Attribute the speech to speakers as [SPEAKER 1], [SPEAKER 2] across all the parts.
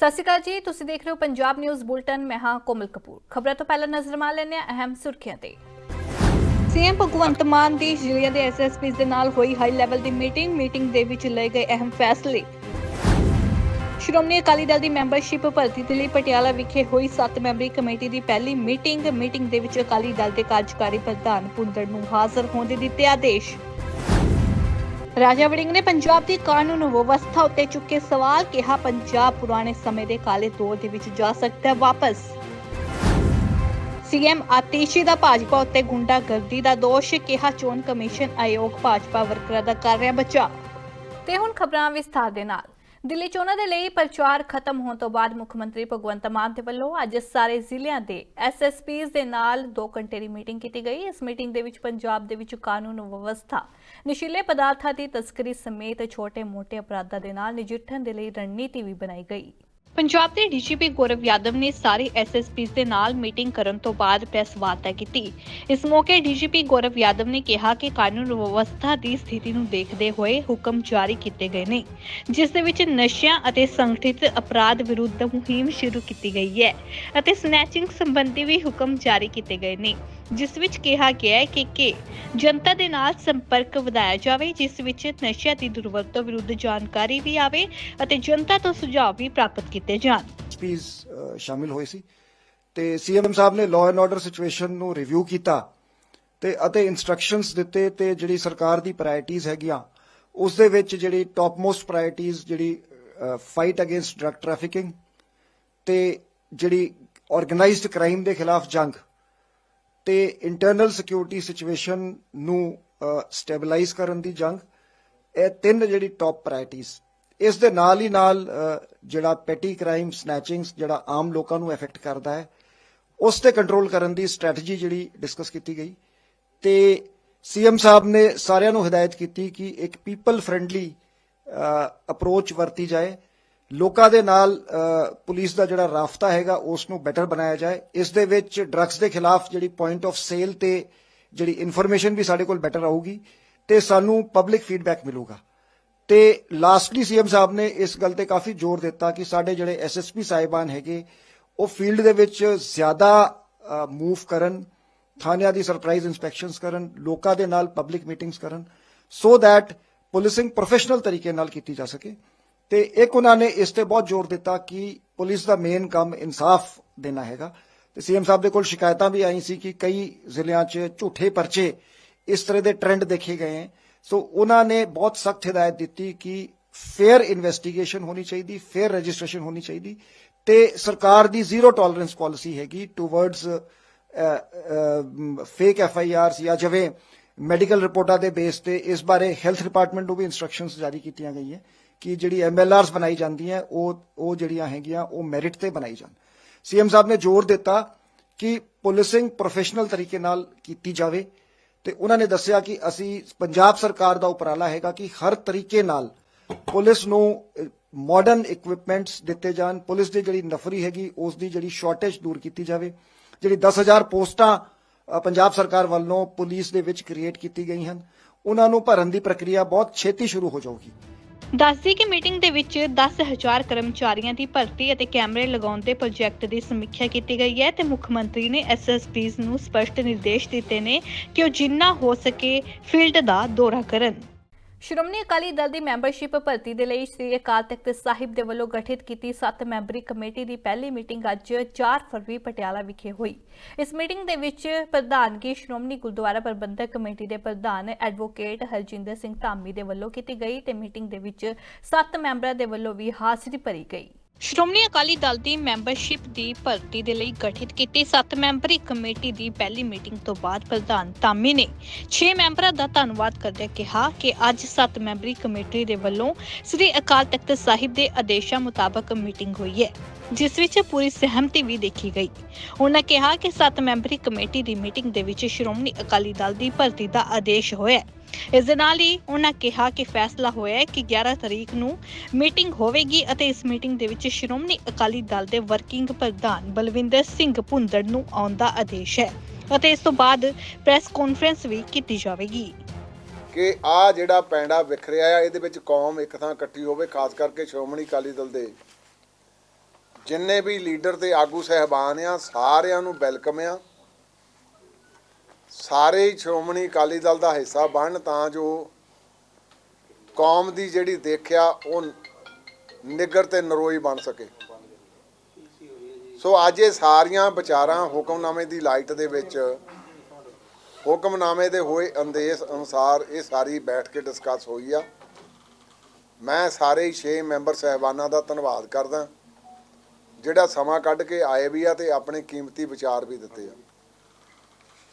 [SPEAKER 1] ਸਤਿ ਸ਼੍ਰੀ ਅਕਾਲ ਜੀ, ਤੁਸੀਂ ਦੇਖ ਰਹੇ ਹੋ ਪੰਜਾਬ ਨਿਊਜ਼ ਬੁਲਟਨ, ਮੈਂ ਹਾਂ ਕੋਮਲ ਕਪੂਰ। ਖਬਰਾਂ ਤੋਂ ਪਹਿਲਾਂ ਨਜ਼ਰ ਮਾਰ ਲੈਂਦੇ ਹਾਂ ਅਹਿਮ ਸੁਰਖੀਆਂ ਤੇ। ਸੀਐਮ ਭਗਵੰਤ ਮਾਨ ਦੀ ਜ਼ਿਲ੍ਹਿਆਂ ਦੇ ਐਸਐਸਪੀਸ ਦੇ ਨਾਲ ਹੋਈ ਹਾਈ ਲੈਵਲ ਦੀ ਮੀਟਿੰਗ ਮੀਟਿੰਗ ਦੇ ਵਿੱਚ ਲਏ ਗਏ ਅਹਿਮ ਫੈਸਲੇ। ਸ਼੍ਰੋਮਣੀ ਅਕਾਲੀ ਦਲ ਦੀ ਮੈਂਬਰਸ਼ਿਪ ਭਰਤੀ ਦੇ ਲਈ ਪਟਿਆਲਾ ਵਿਖੇ ਹੋਈ 7 ਮੈਂਬਰੀ ਕਮੇਟੀ ਦੀ ਪਹਿਲੀ ਮੀਟਿੰਗ ਮੀਟਿੰਗ ਦੇ ਵਿੱਚ ਅਕਾਲੀ ਦਲ ਦੇ ਕਾਰਜਕਾਰੀ ਪ੍ਰਧਾਨ ਪੁੰਦੜ ਨੂੰ ਹਾਜ਼ਰ ਹੋਣ ਦੇ ਦਿੱਤੇ ਆਦੇਸ਼। ਰਾਜਾ ਵੜਿੰਗ ਨੇ ਪੰਜਾਬ ਦੀ ਕਾਨੂੰਨ ਵਿਵਸਥਾ ਉੱਤੇ ਚੁੱਕੇ ਸਵਾਲ ਕਿਹਾ, ਪੰਜਾਬ ਪੁਰਾਣੇ ਸਮੇਂ ਦੇ ਕਾਲੇ ਦੌਰ ਦੇ ਵਿੱਚ ਜਾ ਸਕਦਾ ਹੈ ਵਾਪਸ। ਸੀਐਮ ਆਤੀਸ਼ੀ ਦਾ ਭਾਜਪਾ ਉੱਤੇ ਗੁੰਡਾਗਰਦੀ ਦਾ ਦੋਸ਼, ਕਿਹਾ ਚੋਣ ਕਮਿਸ਼ਨ ਆਯੋਗ ਭਾਜਪਾ ਵਰਕਰਾਂ ਦਾ ਕਰ ਰਿਹਾ ਬਚਾਅ ਤੇ ਹੁਣ ਖਬਰਾਂ ਵਿਸਥਾਰ ਦੇ ਨਾਲ। ਦਿੱਲੀ ਚੋਣਾਂ ਦੇ ਲਈ ਪ੍ਰਚਾਰ ਖਤਮ ਹੋਣ ਤੋਂ ਬਾਅਦ ਮੁੱਖ ਮੰਤਰੀ ਭਗਵੰਤ ਮਾਨ ਦੇ ਵੱਲੋਂ ਅੱਜ ਸਾਰੇ ਜ਼ਿਲ੍ਹਿਆਂ ਦੇ ਐਸਐਸਪੀਸ ਦੇ ਨਾਲ 2 ਘੰਟੇ ਦੀ ਮੀਟਿੰਗ ਕੀਤੀ ਗਈ। ਇਸ ਮੀਟਿੰਗ ਦੇ ਵਿੱਚ ਪੰਜਾਬ ਦੇ ਵਿੱਚ ਕਾਨੂੰਨ ਵਿਵਸਥਾ, ਨਸ਼ੀਲੇ ਪਦਾਰਥਾਂ ਦੀ ਤਸਕਰੀ ਸਮੇਤ ਛੋਟੇ-ਮੋਟੇ ਅਪਰਾਧਾਂ ਦੇ ਨਾਲ ਨਜਿੱਠਣ ਦੇ ਲਈ ਰਣਨੀਤੀ ਵੀ ਬਣਾਈ ਗਈ। ਪੰਜਾਬ ਦੇ ਡੀਜੀਪੀ ਗੌਰਵ ਯਾਦਵ ਨੇ ਸਾਰੇ ਐਸਐਸਪੀਸ ਦੇ ਨਾਲ ਮੀਟਿੰਗ ਕਰਨ ਤੋਂ ਬਾਅਦ ਪ੍ਰੈਸ ਵਾਰਤਾ ਕੀਤੀ। ਇਸ ਮੌਕੇ ਡੀਜੀਪੀ ਗੌਰਵ ਯਾਦਵ ਨੇ ਕਿਹਾ ਕਿ ਕਾਨੂੰਨ ਵਿਵਸਥਾ ਦੀ ਸਥਿਤੀ ਨੂੰ ਦੇਖਦੇ ਹੋਏ ਹੁਕਮ ਜਾਰੀ ਕੀਤੇ ਗਏ ਨੇ, ਜਿਸ ਦੇ ਵਿੱਚ ਨਸ਼ਿਆਂ ਅਤੇ ਸੰਗਠਿਤ ਅਪਰਾਧ ਵਿਰੁੱਧ ਮੁਹਿੰਮ ਸ਼ੁਰੂ ਕੀਤੀ ਗਈ ਹੈ ਅਤੇ ਸਨੈਚਿੰਗ ਸੰਬੰਧੀ ਵੀ ਹੁਕਮ ਜਾਰੀ ਕੀਤੇ ਗਏ ਨੇ, ਜਿਸ ਵਿੱਚ ਕਿਹਾ ਗਿਆ ਹੈ ਕਿ ਕਿ ਜਨਤਾ ਦੇ ਨਾਲ ਸੰਪਰਕ ਵਧਾਇਆ ਜਾਵੇ, ਜਿਸ ਵਿੱਚ ਨਸ਼ਿਆਂ ਦੀ ਦੁਰਵਰਤੋਂ ਵਿਰੁੱਧ ਜਾਣਕਾਰੀ ਵੀ ਆਵੇ ਅਤੇ ਜਨਤਾ ਤੋਂ ਸੁਝਾਅ ਵੀ ਪ੍ਰਾਪਤ ਕੀਤੇ ਜਾਣ।
[SPEAKER 2] ਐਸਪੀਜ਼ ਸ਼ਾਮਿਲ ਹੋਏ ਸੀ ਤੇ ਸੀਐਮ ਸਾਹਿਬ ਨੇ ਲਾਅ ਐਂਡ ਆਰਡਰ ਸਿਚੁਏਸ਼ਨ ਨੂੰ ਰਿਵਿਊ ਕੀਤਾ ਤੇ ਅਤੇ ਇਨਸਟਰਕਸ਼ਨਸ ਦਿੱਤੇ ਤੇ ਜਿਹੜੀ ਸਰਕਾਰ ਦੀ ਪ੍ਰਾਇੋਰਟੀਆਂ ਹੈਗੀਆਂ ਉਸ ਦੇ ਵਿੱਚ ਜਿਹੜੀ ਟੌਪ ਮੋਸਟ ਪ੍ਰਾਇੋਰਟੀਆਂ ਜਿਹੜੀ ਫਾਈਟ ਅਗੇਂਸਟ ਡਰਗ ਟ੍ਰੈਫਿਕਿੰਗ ਤੇ ਜਿਹੜੀ ਆਰਗੇਨਾਈਜ਼ਡ ਕ੍ਰਾਈਮ ਦੇ ਖਿਲਾਫ ਜੰਗ ਤੇ ਇੰਟਰਨਲ ਸਿਕਿਉਰਿਟੀ ਸਿਚੁਏਸ਼ਨ ਨੂੰ ਸਟੇਬਲਾਈਜ਼ ਕਰਨ ਦੀ ਜੰਗ, ਇਹ ਤਿੰਨ ਜਿਹੜੀ ਟੌਪ ਪ੍ਰਾਇੋਰਟੀਆਂ ਇਸ ਦੇ ਨਾਲ ਹੀ ਨਾਲ ਜਿਹੜਾ ਪੈਟੀ ਕ੍ਰਾਈਮ ਸਨੈਚਿੰਗਸ ਜਿਹੜਾ ਆਮ ਲੋਕਾਂ ਨੂੰ ਅਫੈਕਟ ਕਰਦਾ ਹੈ, ਉਸ ਤੇ ਕੰਟਰੋਲ ਕਰਨ ਦੀ ਸਟ੍ਰੈਟਜੀ ਜਿਹੜੀ ਡਿਸਕਸ ਕੀਤੀ ਗਈ। ਤੇ ਸੀਐਮ ਸਾਹਿਬ ਨੇ ਸਾਰਿਆਂ ਨੂੰ ਹਦਾਇਤ ਕੀਤੀ ਕਿ ਇੱਕ ਪੀਪਲ ਫ੍ਰੈਂਡਲੀ ਅਪਰੋਚ ਵਰਤੀ ਜਾਏ। ਲੋਕਾਂ ਦੇ ਨਾਲ ਪੁਲਿਸ ਦਾ ਜਿਹੜਾ ਰਾਫਤਾ ਹੈਗਾ, ਉਸ ਨੂੰ ਬੈਟਰ ਬਣਾਇਆ ਜਾਏ। ਇਸ ਦੇ ਵਿੱਚ ਡਰੱਗਸ ਦੇ ਖਿਲਾਫ ਜਿਹੜੀ ਪੁਆਇੰਟ ਆਫ ਸੇਲ ਤੇ ਜਿਹੜੀ ਇਨਫੋਰਮੇਸ਼ਨ ਵੀ ਸਾਡੇ ਕੋਲ ਬੈਟਰ ਆਊਗੀ, ਤੇ ਸਾਨੂੰ ਪਬਲਿਕ ਫੀਡਬੈਕ ਮਿਲੂਗਾ। ਤੇ ਲਾਸਟਲੀ ਸੀਐਮ ਸਾਹਿਬ ਨੇ ਇਸ ਗੱਲ ਤੇ ਕਾਫੀ ਜ਼ੋਰ ਦਿੱਤਾ ਕਿ ਸਾਡੇ ਜਿਹੜੇ ਐਸਐਸਪੀ ਸਾਹਿਬਾਨ ਹੈਗੇ, ਉਹ ਫੀਲਡ ਦੇ ਵਿੱਚ ਜ਼ਿਆਦਾ ਮੂਵ ਕਰਨ, ਥਾਣਿਆਂ ਦੀ ਸਰਪ੍ਰਾਈਜ਼ ਇਨਸਪੈਕਸ਼ਨਸ ਕਰਨ, ਲੋਕਾਂ ਦੇ ਨਾਲ ਪਬਲਿਕ ਮੀਟਿੰਗਸ ਕਰਨ ਸੋ ਥੈਟ ਪੁਲਿਸਿੰਗ ਪ੍ਰੋਫੈਸ਼ਨਲ ਤਰੀਕੇ ਨਾਲ ਕੀਤੀ ਜਾ ਸਕੇ। ਤੇ ਇੱਕ ਉਹਨਾਂ ਨੇ ਇਸ ਤੇ ਬਹੁਤ ਜ਼ੋਰ ਦਿੱਤਾ ਕਿ ਪੁਲਿਸ ਦਾ ਮੇਨ ਕੰਮ ਇਨਸਾਫ ਦੇਣਾ ਹੈਗਾ। ਤੇ ਸੀਐਮ ਸਾਹਿਬ ਦੇ ਕੋਲ ਸ਼ਿਕਾਇਤਾਂ ਵੀ ਆਈ ਸੀ ਕਿ ਕਈ ਜ਼ਿਲ੍ਹਿਆਂ 'ਚ ਝੂਠੇ ਪਰਚੇ ਇਸ ਤਰ੍ਹਾਂ ਦੇ ਟ੍ਰੈਂਡ ਦੇਖੇ ਗਏ ਹੈ। ਸੋ ਉਹਨਾਂ ਨੇ ਬਹੁਤ ਸਖਤ ਹਦਾਇਤ ਦਿੱਤੀ ਕਿ ਫੇਅਰ ਇਨਵੈਸਟੀਗੇਸ਼ਨ ਹੋਣੀ ਚਾਹੀਦੀ ਫੇਅਰ ਰਜਿਸਟ੍ਰੇਸ਼ਨ ਹੋਣੀ ਚਾਹੀਦੀ ਤੇ ਸਰਕਾਰ ਦੀ ਜ਼ੀਰੋ ਟੋਲਰੈਂਸ ਪਾਲਿਸੀ ਹੈਗੀ towards fake F I Rs ਜਾਂ ਜਿਵੇਂ ਮੈਡੀਕਲ ਰਿਪੋਰਟਾਂ ਦੇ ਬੇਸ ਤੇ ਇਸ ਬਾਰੇ ਹੈਲਥ ਡਿਪਾਰਟਮੈਂਟ ਨੂੰ ਵੀ ਇਨਸਟਰਕਸ਼ਨਸ ਜਾਰੀ ਕੀਤੀਆਂ ਗਈਆਂ ਕਿ ਜਿਹੜੀ ਐਮ ਐਲ ਆਰਸ ਬਣਾਈ ਜਾਂਦੀਆਂ, ਉਹ ਉਹ ਜਿਹੜੀਆਂ ਹੈਗੀਆਂ, ਉਹ ਮੈਰਿਟ ਤੇ ਬਣਾਈ ਜਾਣ। ਸੀਐਮ ਸਾਹਿਬ ਨੇ ਜ਼ੋਰ ਦਿੱਤਾ ਕਿ ਪੁਲਿਸਿੰਗ ਪ੍ਰੋਫੈਸ਼ਨਲ ਤਰੀਕੇ ਨਾਲ ਕੀਤੀ ਜਾਵੇ। ਤੇ ਉਹਨਾਂ ਨੇ ਦੱਸਿਆ ਕਿ ਅਸੀਂ ਪੰਜਾਬ ਸਰਕਾਰ ਦਾ ਉਪਰਾਲਾ ਹੈਗਾ ਕਿ ਹਰ ਤਰੀਕੇ ਨਾਲ ਪੁਲਿਸ ਨੂੰ ਮਾਡਰਨ ਇਕਵਿਪਮੈਂਟਸ ਦਿੱਤੇ ਜਾਣ। ਪੁਲਿਸ ਦੀ ਜਿਹੜੀ ਨਫਰੀ ਹੈਗੀ, ਉਸ ਦੀ ਜਿਹੜੀ ਸ਼ਾਰਟੇਜ ਦੂਰ ਕੀਤੀ ਜਾਵੇ। ਜਿਹੜੀ 10000 ਪੋਸਟਾਂ ਪੰਜਾਬ ਸਰਕਾਰ ਵੱਲੋਂ ਪੁਲਿਸ ਦੇ ਵਿੱਚ ਕ੍ਰੀਏਟ ਕੀਤੀ ਗਈ ਹਨ। ਉਹਨਾਂ ਨੂੰ ਭਰਨ ਦੀ ਪ੍ਰਕਿਰਿਆ ਬਹੁਤ ਛੇਤੀ ਸ਼ੁਰੂ ਹੋ ਜਾਊਗੀ।
[SPEAKER 1] ਦੱਸਦੀ ਕਿ ਮੀਟਿੰਗ ਦੇ ਵਿੱਚ 10000 ਕਰਮਚਾਰੀਆਂ ਦੀ ਭਰਤੀ ਅਤੇ ਕੈਮਰੇ ਲਗਾਉਣ ਦੇ ਪ੍ਰੋਜੈਕਟ ਦੀ ਸਮੀਖਿਆ ਕੀਤੀ ਗਈ ਹੈ ਤੇ ਮੁੱਖ ਮੰਤਰੀ ਨੇ ਐਸਐਸਪੀਜ਼ ਨੂੰ ਸਪਸ਼ਟ ਨਿਰਦੇਸ਼ ਦਿੱਤੇ ਨੇ ਕਿ ਉਹ ਜਿੰਨਾ ਹੋ ਸਕੇ ਫੀਲਡ ਦਾ ਦੌਰਾ ਕਰਨ। ਸ਼੍ਰੋਮਣੀ ਅਕਾਲੀ ਦਲ ਦੀ ਮੈਂਬਰਸ਼ਿਪ ਭਰਤੀ ਦੇ ਲਈ ਸ੍ਰੀ ਅਕਾਲ ਤਖਤ ਸਾਹਿਬ ਦੇ ਵੱਲੋਂ ਗਠਿਤ ਕੀਤੀ 7 ਮੈਂਬਰੀ ਕਮੇਟੀ ਦੀ ਪਹਿਲੀ ਮੀਟਿੰਗ ਅੱਜ 4 ਫਰਵਰੀ ਪਟਿਆਲਾ ਵਿਖੇ ਹੋਈ। ਇਸ ਮੀਟਿੰਗ ਦੇ ਵਿੱਚ ਪ੍ਰਧਾਨਗੀ ਸ਼੍ਰੋਮਣੀ ਗੁਰਦੁਆਰਾ ਪ੍ਰਬੰਧਕ ਕਮੇਟੀ ਦੇ ਪ੍ਰਧਾਨ ਐਡਵੋਕੇਟ ਹਰਜਿੰਦਰ ਸਿੰਘ ਧਾਮੀ ਦੇ ਵੱਲੋਂ ਕੀਤੀ ਗਈ ਤੇ ਮੀਟਿੰਗ ਦੇ ਵਿੱਚ 7 ਮੈਂਬਰਾਂ ਦੇ ਵੱਲੋਂ ਵੀ ਹਾਜ਼ਰੀ ਭਰੀ ਗਈ। ਸ਼੍ਰੋਮਣੀ ਅਕਾਲੀ ਦਲ ਦੀ ਮੈਂਬਰਸ਼ਿਪ ਦੀ ਭਰਤੀ ਦੇ ਲਈ ਗਠਿਤ ਕੀਤੀ 7 ਮੈਂਬਰੀ ਕਮੇਟੀ ਦੀ ਪਹਿਲੀ ਮੀਟਿੰਗ ਤੋਂ ਬਾਅਦ ਪ੍ਰਧਾਨ ਧਾਮੀ ਨੇ 6 ਮੈਂਬਰਾਂ ਦਾ ਧੰਨਵਾਦ ਕਰਦਿਆਂ ਕਿਹਾ ਕਿ ਅੱਜ 7 ਮੈਂਬਰੀ ਕਮੇਟੀ ਦੇ ਵੱਲੋਂ ਸ੍ਰੀ ਅਕਾਲ ਤਖਤ ਸਾਹਿਬ ਦੇ ਆਦੇਸ਼ਾਂ ਮੁਤਾਬਕ ਮੀਟਿੰਗ ਹੋਈ ਹੈ, ਜਿਸ ਵਿੱਚ ਪੂਰੀ ਸਹਿਮਤੀ ਵੀ ਦੇਖੀ ਗਈ। ਉਹਨਾਂ ਕਿਹਾ ਕਿ 7 ਮੈਂਬਰੀ ਕਮੇਟੀ ਦੀ ਮੀਟਿੰਗ ਦੇ ਵਿੱਚ ਸ਼੍ਰੋਮਣੀ ਅਕਾਲੀ ਦਲ ਦੀ ਭਰਤੀ ਦਾ ਆਦੇਸ਼ ਹੋਇਆ ਇਸ ਦੇ ਨਾਲ ਹੀ ਉਹਨਾਂ ਕਿਹਾ ਕਿ ਫੈਸਲਾ ਹੋਇਆ ਹੈ ਕਿ 11 ਤਰੀਕ ਨੂੰ ਮੀਟਿੰਗ ਹੋਵੇਗੀ ਅਤੇ ਇਸ ਮੀਟਿੰਗ ਦੇ ਵਿੱਚ ਸ਼੍ਰੋਮਣੀ ਅਕਾਲੀ ਦਲ ਦੇ ਵਰਕਿੰਗ ਪ੍ਰਧਾਨ ਬਲਵਿੰਦਰ ਸਿੰਘ ਭੁੰਦੜ ਨੂੰ ਆਉਣ ਦਾ ਆਦੇਸ਼ ਹੈ ਅਤੇ ਇਸ ਤੋਂ ਬਾਅਦ ਪ੍ਰੈਸ ਕਾਨਫਰੰਸ ਵੀ ਕੀਤੀ ਜਾਵੇਗੀ।
[SPEAKER 3] ਕਿ ਆ ਜਿਹੜਾ ਪੈਂਡਾ ਵਿਖਰਿਆ ਆ, ਇਹਦੇ ਵਿੱਚ ਕੌਮ ਇੱਕ ਥਾਂ ਇਕੱਠੀ ਹੋਵੇ, ਖਾਸ ਕਰਕੇ ਸ਼੍ਰੋਮਣੀ ਅਕਾਲੀ ਦਲ ਦੇ। ਜਿੰਨੇ ਵੀ ਲੀਡਰ ਤੇ ਆਗੂ ਸਹਿਬਾਨ ਆ, ਸਾਰਿਆਂ ਨੂੰ ਵੈਲਕਮ ਆ। ਸਾਰੇ ਹੀ ਸ਼੍ਰੋਮਣੀ ਅਕਾਲੀ ਦਲ ਦਾ ਹਿੱਸਾ ਬਣਨ ਤਾਂ ਜੋ ਕੌਮ ਦੀ ਜਿਹੜੀ ਦੇਖਿਆ ਉਹ ਨਿੱਗਰ ਤੇ ਨਰੋਈ ਬਣ ਸਕੇ। ਸੋ ਅੱਜ ਇਹ ਸਾਰੀਆਂ ਵਿਚਾਰਾਂ ਹੁਕਮਨਾਮੇ ਦੀ ਲਾਈਟ ਦੇ ਵਿੱਚ, ਹੁਕਮਨਾਮੇ ਦੇ ਹੋਏ ਅੰਦੇਸ਼ ਅਨੁਸਾਰ ਇਹ ਸਾਰੀ ਬੈਠ ਕੇ ਡਿਸਕਸ ਹੋਈ ਆ। ਮੈਂ ਸਾਰੇ ਹੀ 6 ਮੈਂਬਰ ਸਹਿਬਾਨਾਂ ਦਾ ਧੰਨਵਾਦ ਕਰਦਾ, ਜਿਹੜਾ ਸਮਾਂ ਕੱਢ ਕੇ ਆਏ ਵੀ ਆ ਤੇ ਆਪਣੇ ਕੀਮਤੀ ਵਿਚਾਰ ਵੀ ਦਿੱਤੇ ਆ।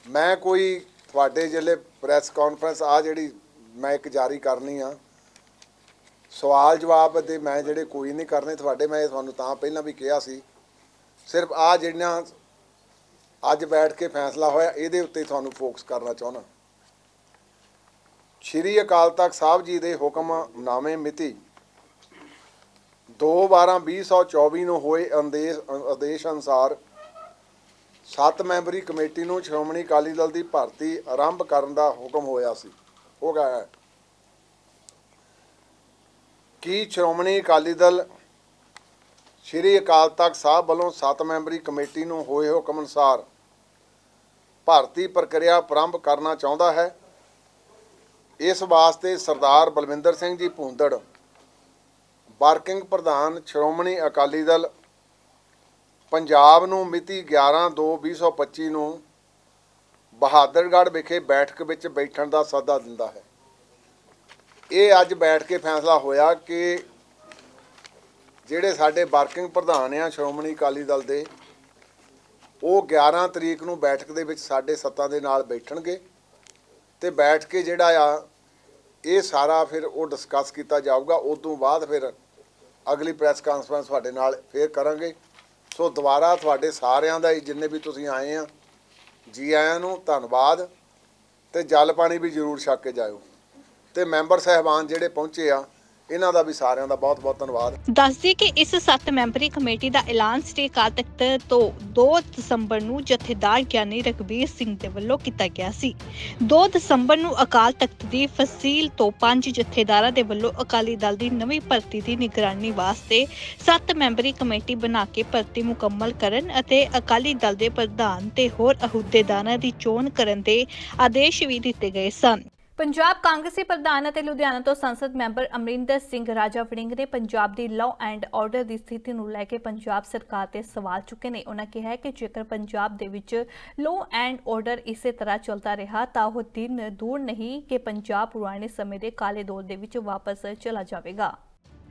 [SPEAKER 3] ਮੈਂ ਕੋਈ ਤੁਹਾਡੇ ਜਿਹੜੇ ਪ੍ਰੈਸ ਕਾਨਫਰੰਸ ਆ ਜਿਹੜੀ ਮੈਂ ਇੱਕ ਜਾਰੀ ਕਰਨੀ ਆ, ਸਵਾਲ ਜਵਾਬ ਦੇ ਮੈਂ ਜਿਹੜੇ ਕੋਈ ਨਹੀਂ ਕਰਨੇ, ਤੁਹਾਡੇ ਮੈਂ ਤੁਹਾਨੂੰ ਤਾਂ ਪਹਿਲਾਂ ਵੀ ਕਿਹਾ ਸੀ। ਸਿਰਫ ਆ ਜਿਹੜੀਆਂ ਅੱਜ ਬੈਠ ਕੇ ਫੈਸਲਾ ਹੋਇਆ, ਇਹਦੇ ਉੱਤੇ ਤੁਹਾਨੂੰ ਫੋਕਸ ਕਰਨਾ ਚਾਹੁੰਦਾ। ਸ਼੍ਰੀ ਅਕਾਲ ਤਖਤ ਸਾਹਿਬ ਜੀ ਦੇ ਹੁਕਮਨਾਮੇ ਮਿਤੀ 2/12/2024 ਨੂੰ ਹੋਏ ਅੰਦੇਸ਼ ਆਦੇਸ਼ ਅਨੁਸਾਰ ਸੱਤ ਮੈਂਬਰੀ ਕਮੇਟੀ ਨੂੰ ਸ਼੍ਰੋਮਣੀ ਅਕਾਲੀ ਦਲ ਦੀ ਭਰਤੀ ਆਰੰਭ ਕਰਨ ਦਾ ਹੁਕਮ ਹੋਇਆ ਸੀ। ਹੋ ਗਿਆ ਹੈ? ਕੀ ਸ਼੍ਰੋਮਣੀ ਅਕਾਲੀ ਦਲ ਸ਼੍ਰੀ ਅਕਾਲ ਤਖਤ ਸਾਹਿਬ ਵੱਲੋਂ ਸੱਤ ਮੈਂਬਰੀ ਕਮੇਟੀ ਨੂੰ ਹੋਏ ਹੁਕਮ ਅਨੁਸਾਰ ਭਰਤੀ ਪ੍ਰਕਿਰਿਆ ਆਰੰਭ ਕਰਨਾ ਚਾਹੁੰਦਾ ਹੈ? ਇਸ ਵਾਸਤੇ ਸਰਦਾਰ ਬਲਵਿੰਦਰ ਸਿੰਘ ਜੀ ਭੂੰਦੜ, ਵਰਕਿੰਗ ਪ੍ਰਧਾਨ ਸ਼੍ਰੋਮਣੀ ਅਕਾਲੀ ਦਲ ਪੰਜਾਬ ਨੂੰ ਮਿਤੀ 11/2/2025 ਨੂੰ ਬਹਾਦਰਗੜ੍ਹ ਵਿਖੇ ਬੈਠਕ ਵਿੱਚ ਬੈਠਣ ਦਾ ਸੱਦਾ ਦਿੰਦਾ ਹੈ। ਇਹ ਅੱਜ ਬੈਠ ਕੇ ਫੈਸਲਾ ਹੋਇਆ ਕਿ ਜਿਹੜੇ ਸਾਡੇ ਵਰਕਿੰਗ ਪ੍ਰਧਾਨ ਆ ਸ਼੍ਰੋਮਣੀ ਅਕਾਲੀ ਦਲ ਦੇ, ਉਹ 11 ਤਰੀਕ ਨੂੰ ਬੈਠਕ ਦੇ ਵਿੱਚ ਸਾਡੇ ਸੱਤਾਂ ਦੇ ਨਾਲ ਬੈਠਣਗੇ ਤੇ ਬੈਠ ਕੇ ਜਿਹੜਾ ਆ, ਇਹ ਸਾਰਾ ਫਿਰ ਉਹ ਡਿਸਕਸ ਕੀਤਾ ਜਾਊਗਾ। ਉਸ ਤੋਂ ਬਾਅਦ ਫਿਰ ਅਗਲੀ ਪ੍ਰੈਸ ਕਾਨਫਰੰਸ ਤੁਹਾਡੇ ਨਾਲ ਫੇਰ ਕਰਾਂਗੇ। ਸੋ ਦੁਬਾਰਾ ਤੁਹਾਡੇ ਸਾਰਿਆਂ ਦਾ ਹੀ ਜਿੰਨੇ ਵੀ ਤੁਸੀਂ ਆਏ ਆ, ਜੀ ਆਇਆਂ ਨੂੰ ਧੰਨਵਾਦ ਤੇ ਜਲ ਪਾਣੀ ਵੀ ਜ਼ਰੂਰ ਛਕ ਕੇ ਜਾਇਓ। ਤੇ ਮੈਂਬਰ ਸਹਿਬਾਨ ਜਿਹੜੇ ਪਹੁੰਚੇ ਆ ਇਹਨਾਂ ਦਾ ਵੀ ਸਾਰਿਆਂ ਦਾ ਬਹੁਤ ਬਹੁਤ ਧੰਨਵਾਦ।
[SPEAKER 1] ਦੱਸਦੀ ਕਿ ਇਸ ਸੱਤ ਮੈਂਬਰੀ ਕਮੇਟੀ ਦਾ ਐਲਾਨ ਸ੍ਰੀ ਅਕਾਲ ਤੋਂ 2 ਦਸੰਬਰ ਨੂੰ ਜਥੇਦਾਰ ਗਿਆਨੀ ਰਘਬੀਰ ਸਿੰਘ ਦੇ ਵੱਲੋਂ ਕੀਤਾ ਗਿਆ ਸੀ। 2 ਦਸੰਬਰ ਨੂੰ ਅਕਾਲ ਤਖਤ ਦੀ ਫਸੀਲ ਤੋਂ ਪੰਜ ਜਥੇਦਾਰਾਂ ਦੇ ਵੱਲੋਂ ਅਕਾਲੀ ਦਲ ਦੀ ਨਵੀਂ ਭਰਤੀ ਦੀ ਨਿਗਰਾਨੀ ਵਾਸਤੇ ਸੱਤ ਮੈਂਬਰੀ ਕਮੇਟੀ ਬਣਾ ਕੇ ਭਰਤੀ ਮੁਕੰਮਲ ਕਰਨ ਅਤੇ ਅਕਾਲੀ ਦਲ ਦੇ ਪ੍ਰਧਾਨ ਤੇ ਹੋਰ ਅਹੁਦੇਦਾਰਾਂ ਦੀ ਚੋਣ ਕਰਨ ਦੇ ਆਦੇਸ਼ ਵੀ ਦਿੱਤੇ ਗਏ ਸਨ। ਪੰਜਾਬ ਕਾਂਗਰਸੀ ਪ੍ਰਧਾਨ ਅਤੇ ਲੁਧਿਆਣਾ ਤੋਂ ਸੰਸਦ ਮੈਂਬਰ ਅਮਰਿੰਦਰ ਸਿੰਘ ਰਾਜਾ ਵੜਿੰਗ ਨੇ ਪੰਜਾਬ ਦੀ ਲਾਅ ਐਂਡ ਆਰਡਰ ਦੀ ਸਥਿਤੀ ਨੂੰ ਲੈ ਕੇ ਪੰਜਾਬ ਸਰਕਾਰ ਤੇ ਸਵਾਲ ਚੁੱਕੇ ਨੇ। ਉਹਨਾਂ ਕਿਹਾ ਕਿ ਜੇਕਰ ਪੰਜਾਬ ਦੇ ਵਿੱਚ ਲਾਅ ਐਂਡ ਆਰਡਰ ਇਸੇ ਤਰ੍ਹਾਂ ਚੱਲਦਾ ਰਿਹਾ ਤਾਂ ਉਹ ਦਿਨ ਦੂਰ ਨਹੀਂ ਕਿ ਪੰਜਾਬ ਪੁਰਾਣੇ ਸਮੇਂ ਦੇ ਕਾਲੇ ਦੌਰ ਦੇ ਵਿੱਚ ਵਾਪਸ ਚਲਾ ਜਾਵੇਗਾ।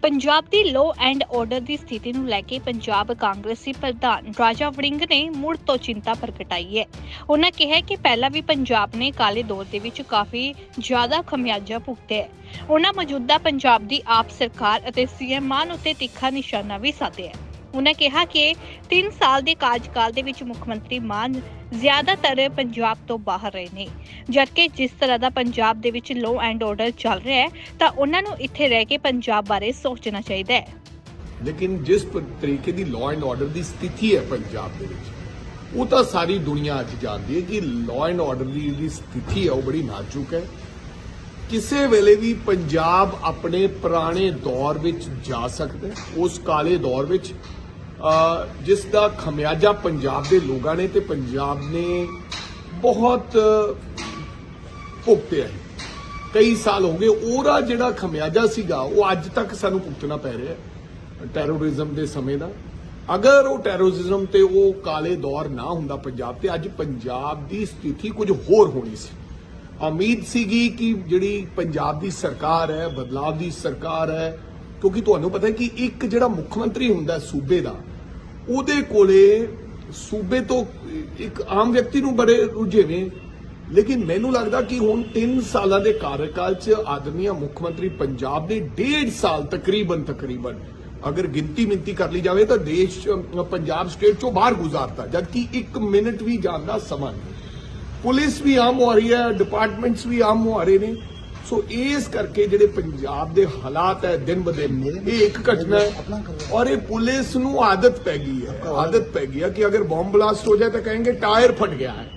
[SPEAKER 1] ਪੰਜਾਬ ਦੀ ਲੋ ਐਂਡ ਆਰਡਰ ਦੀ ਸਥਿਤੀ ਨੂੰ ਲੈ ਕੇ ਪੰਜਾਬ ਕਾਂਗਰਸੀ ਪ੍ਰਧਾਨ ਰਾਜਾ ਵੜਿੰਗ ਨੇ ਮੁੜ ਤੋਂ ਚਿੰਤਾ ਪ੍ਰਗਟਾਈ ਹੈ। ਉਹਨਾਂ ਕਿਹਾ ਕਿ ਪਹਿਲਾਂ ਵੀ ਪੰਜਾਬ ਨੇ ਕਾਲੇ ਦੌਰ ਦੇ ਵਿੱਚ ਕਾਫੀ ਜ਼ਿਆਦਾ ਖਮਿਆਜਾ ਭੁਗਤਿਆ ਹੈ। ਉਹਨਾਂ ਮੌਜੂਦਾ ਪੰਜਾਬ ਦੀ ਆਪ ਸਰਕਾਰ ਅਤੇ ਸੀਐਮ ਮਾਨ ਉੱਤੇ ਤਿੱਖਾ ਨਿਸ਼ਾਨਾ ਵੀ ਸਾਧਿਆ ਹੈ। ਉਨ੍ਹਾਂ ਕਿਹਾ ਕਿ 3 ਸਾਲ ਦੇ ਕਾਰਜਕਾਲ ਦੇ ਵਿੱਚ ਮੁੱਖ ਮੰਤਰੀ ਮਾਨ ਜ਼ਿਆਦਾਤਰ ਪੰਜਾਬ ਤੋਂ ਬਾਹਰ ਰਹੇ ਨੇ। ਜਦਕਿ ਜਿਸ ਤਰ੍ਹਾਂ ਦਾ ਪੰਜਾਬ ਦੇ ਵਿੱਚ ਲਾਅ ਐਂਡ ਆਰਡਰ ਚੱਲ ਰਿਹਾ ਹੈ, ਤਾਂ ਉਹਨਾਂ ਨੂੰ ਇੱਥੇ ਰਹਿ ਕੇ ਪੰਜਾਬ ਬਾਰੇ ਸੋਚਣਾ ਚਾਹੀਦਾ ਹੈ।
[SPEAKER 4] ਲੇਕਿਨ ਜਿਸ ਤਰੀਕੇ ਦੀ ਲਾਅ ਐਂਡ ਆਰਡਰ ਦੀ ਸਥਿਤੀ ਹੈ ਪੰਜਾਬ ਦੇ ਵਿੱਚ, ਉਹ ਤਾਂ ਸਾਰੀ ਦੁਨੀਆ ਅੱਜ ਜਾਣਦੀ ਹੈ ਕਿ ਲਾਅ ਐਂਡ ਆਰਡਰ ਦੀ ਜਿਹੜੀ ਸਥਿਤੀ ਹੈ, ਉਹ ਬੜੀ ਨਾਜ਼ੁਕ ਹੈ। ਕਿਸੇ ਵੇਲੇ ਵੀ ਪੰਜਾਬ ਆਪਣੇ ਪੁਰਾਣੇ ਦੌਰ ਵਿੱਚ ਜਾ ਸਕਦਾ ਉਸ ਕਾਲੇ ਦੌਰ ਵਿੱਚ ਜਿਸ ਦਾ ਖਮਿਆਜਾ ਪੰਜਾਬ ਦੇ ਲੋਕਾਂ ਨੇ ਤੇ ਪੰਜਾਬ ਨੇ ਬਹੁਤ ਭੁਗਤਿਆ ਹੈ। ਕਈ ਸਾਲ ਹੋ ਗਏ, ਉਹਦਾ ਜਿਹੜਾ ਖਮਿਆਜਾ ਸੀਗਾ, ਉਹ ਅੱਜ ਤੱਕ ਸਾਨੂੰ ਭੁਗਤਣਾ ਪੈ ਰਿਹਾ ਟੈਰੋਰਿਜ਼ਮ ਦੇ ਸਮੇਂ ਦਾ। ਅਗਰ ਉਹ ਟੈਰੋਰਿਜ਼ਮ ਤੇ ਉਹ ਕਾਲੇ ਦੌਰ ਨਾ ਹੁੰਦਾ ਪੰਜਾਬ ਤੇ, ਅੱਜ ਪੰਜਾਬ ਦੀ ਸਥਿਤੀ ਕੁਝ ਹੋਰ ਹੋਣੀ ਸੀ। ਉਮੀਦ ਸੀਗੀ ਕਿ ਜਿਹੜੀ ਪੰਜਾਬ ਦੀ ਸਰਕਾਰ ਹੈ ਬਦਲਾਅ ਦੀ ਸਰਕਾਰ ਹੈ ਕਿਉਂਕਿ ਤੁਹਾਨੂੰ ਪਤਾ ਹੈ ਕਿ ਇੱਕ ਜਿਹੜਾ ਮੁੱਖ ਮੰਤਰੀ ਹੁੰਦਾ ਸੂਬੇ ਦਾ, ਉਹਦੇ ਕੋਲੇ ਸੂਬੇ ਤੋਂ ਇੱਕ ਆਮ ਵਿਅਕਤੀ ਨੂੰ ਬੜੇ ਰੁਝੇਵੇਂ ਲੇਕਿਨ ਮੈਨੂੰ ਲੱਗਦਾ ਕਿ ਹੁਣ 3 ਸਾਲਾਂ ਦੇ ਕਾਰਜਕਾਲ 'ਚ ਆਦਮੀਆ ਮੁੱਖ ਮੰਤਰੀ ਪੰਜਾਬ ਦੇ 1.5 ਸਾਲ ਤਕਰੀਬਨ ਤਕਰੀਬਨ ਅਗਰ ਗਿਣਤੀ ਮਿੰਤੀ ਕਰ ਲਈ ਜਾਵੇ ਤਾਂ ਦੇਸ਼ ਪੰਜਾਬ ਸਟੇਟ ਚੋਂ ਬਾਹਰ ਗੁਜ਼ਾਰਤਾ ਜਦਕਿ 1 ਮਿੰਟ ਵੀ ਜਾਣ ਦਾ ਸਮਾਂ ਨਹੀਂ। ਪੁਲਿਸ ਵੀ ਆਮ ਹੋ ਰਹੀ ਹੈ ਡਿਪਾਰਟਮੈਂਟਸ ਵੀ ਆਮ ਹੋ ਰਹੇ ਨੇ। ਸੋ ਇਸ ਕਰਕੇ ਜਿਹੜੇ ਪੰਜਾਬ ਦੇ ਹਾਲਾਤ ਹੈ ਦਿਨ ਬ ਦਿਨ ਇਹ ਇੱਕ ਘਟਨਾ ਹੈ ਔਰ ਇਹ ਪੁਲਿਸ ਨੂੰ ਆਦਤ ਪੈ ਗਈ ਹੈ ਆਦਤ ਪੈ ਗਈ ਹੈ ਕਿ ਅਗਰ ਬੰਬ ਬਲਾਸਟ ਹੋ ਜਾਏ ਤਾਂ ਕਹਾਂਗੇ ਟਾਇਰ ਫਟ ਗਿਆ ਹੈ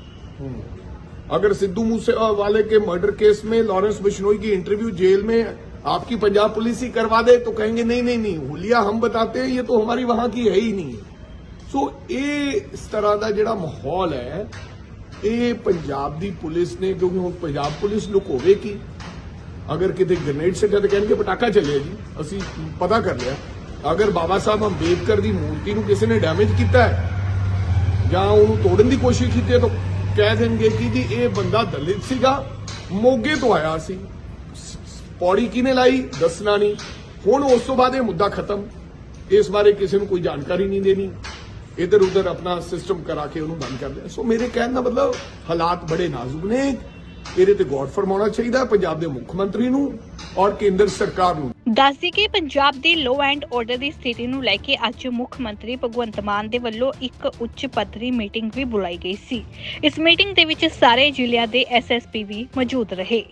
[SPEAKER 4] अगर सिद्धू मूसेवाले के मर्डर केस में लॉरेंस बिश्नोई की इंटरव्यू जेल में आपकी पंजाब पुलिस ही करवा दे तो कहेंगे नहीं नहीं नहीं हुलिया हम बताते हैं ये तो हमारी वहां की है ही नहीं सो ये इस तरह का जोड़ा माहौल है ये पंजाब की पुलिस ने क्योंकि हम पंजाब पुलिस लुक होवे की ਅਗਰ ਕਿਤੇ ਗ੍ਰੇਨੇਡ ਸਿੱਟਿਆ ਤਾਂ ਕਹਿਣਗੇ ਪਟਾਕਾ ਚੱਲਿਆ ਜੀ, ਅਸੀਂ ਪਤਾ ਕਰ ਲਿਆ। ਅਗਰ ਬਾਬਾ ਸਾਹਿਬ ਅੰਬੇਦਕਰ ਦੀ ਮੂਰਤੀ ਨੂੰ ਕਿਸੇ ਨੇ ਡੈਮੇਜ ਕੀਤਾ ਹੈ, ਜਾਂ ਉਹਨੂੰ ਤੋੜਨ ਦੀ ਕੋਸ਼ਿਸ਼ ਕੀਤੀ ਹੈ, ਤਾਂ ਕਹਿ ਦੇਣਗੇ ਕਿ ਜੀ, ਇਹ ਬੰਦਾ ਦਲਿਤ ਸੀਗਾ, ਮੋਗੇ ਤੋਂ ਆਇਆ ਸੀ। ਪੌੜੀ ਕਿਨੇ ਲਾਈ? ਦੱਸਣਾ ਨਹੀਂ। ਹੁਣ ਉਸ ਤੋਂ ਬਾਅਦ ਇਹ ਮੁੱਦਾ ਖਤਮ। ਇਸ ਬਾਰੇ ਕਿਸੇ ਨੂੰ ਕੋਈ ਜਾਣਕਾਰੀ ਨਹੀਂ ਦੇਣੀ। ਇਧਰ ਉਧਰ ਆਪਣਾ ਸਿਸਟਮ ਕਰਾ ਕੇ ਉਹਨੂੰ ਬੰਦ ਕਰ ਦਿਆ ਸੋ ਮੇਰੇ ਕਹਿਣ ਦਾ ਮਤਲਬ ਹਾਲਾਤ ਬੜੇ ਨਾਜ਼ੁਕ ਨੇ। ਇਹਦੇ ਤੇ ਗੌਰ ਫਰਮਾਉਣਾ ਚਾਹੀਦਾ ਪੰਜਾਬ ਦੇ ਮੁੱਖ ਮੰਤਰੀ ਨੂੰ ਔਰ ਕੇਂਦਰ ਸਰਕਾਰ ਨੂੰ।
[SPEAKER 1] ਦੱਸਦੀ ਕਿ ਪੰਜਾਬ ਦੀ ਲੋ ਐਂਡ ਆਰਡਰ ਦੀ ਸਥਿਤੀ ਨੂੰ ਲੈ ਕੇ ਅੱਜ ਮੁੱਖ ਮੰਤਰੀ ਭਗਵੰਤ ਮਾਨ ਦੇ ਵੱਲੋਂ ਇੱਕ ਉੱਚ ਪੱਧਰੀ ਮੀਟਿੰਗ ਵੀ ਬੁਲਾਈ ਗਈ ਸੀ। ਇਸ ਮੀਟਿੰਗ ਦੇ ਵਿੱਚ ਸਾਰੇ ਜ਼ਿਲ੍ਹਿਆਂ ਦੇ ਐਸਐਸਪੀ ਵੀ ਮੌਜੂਦ ਰਹੇ।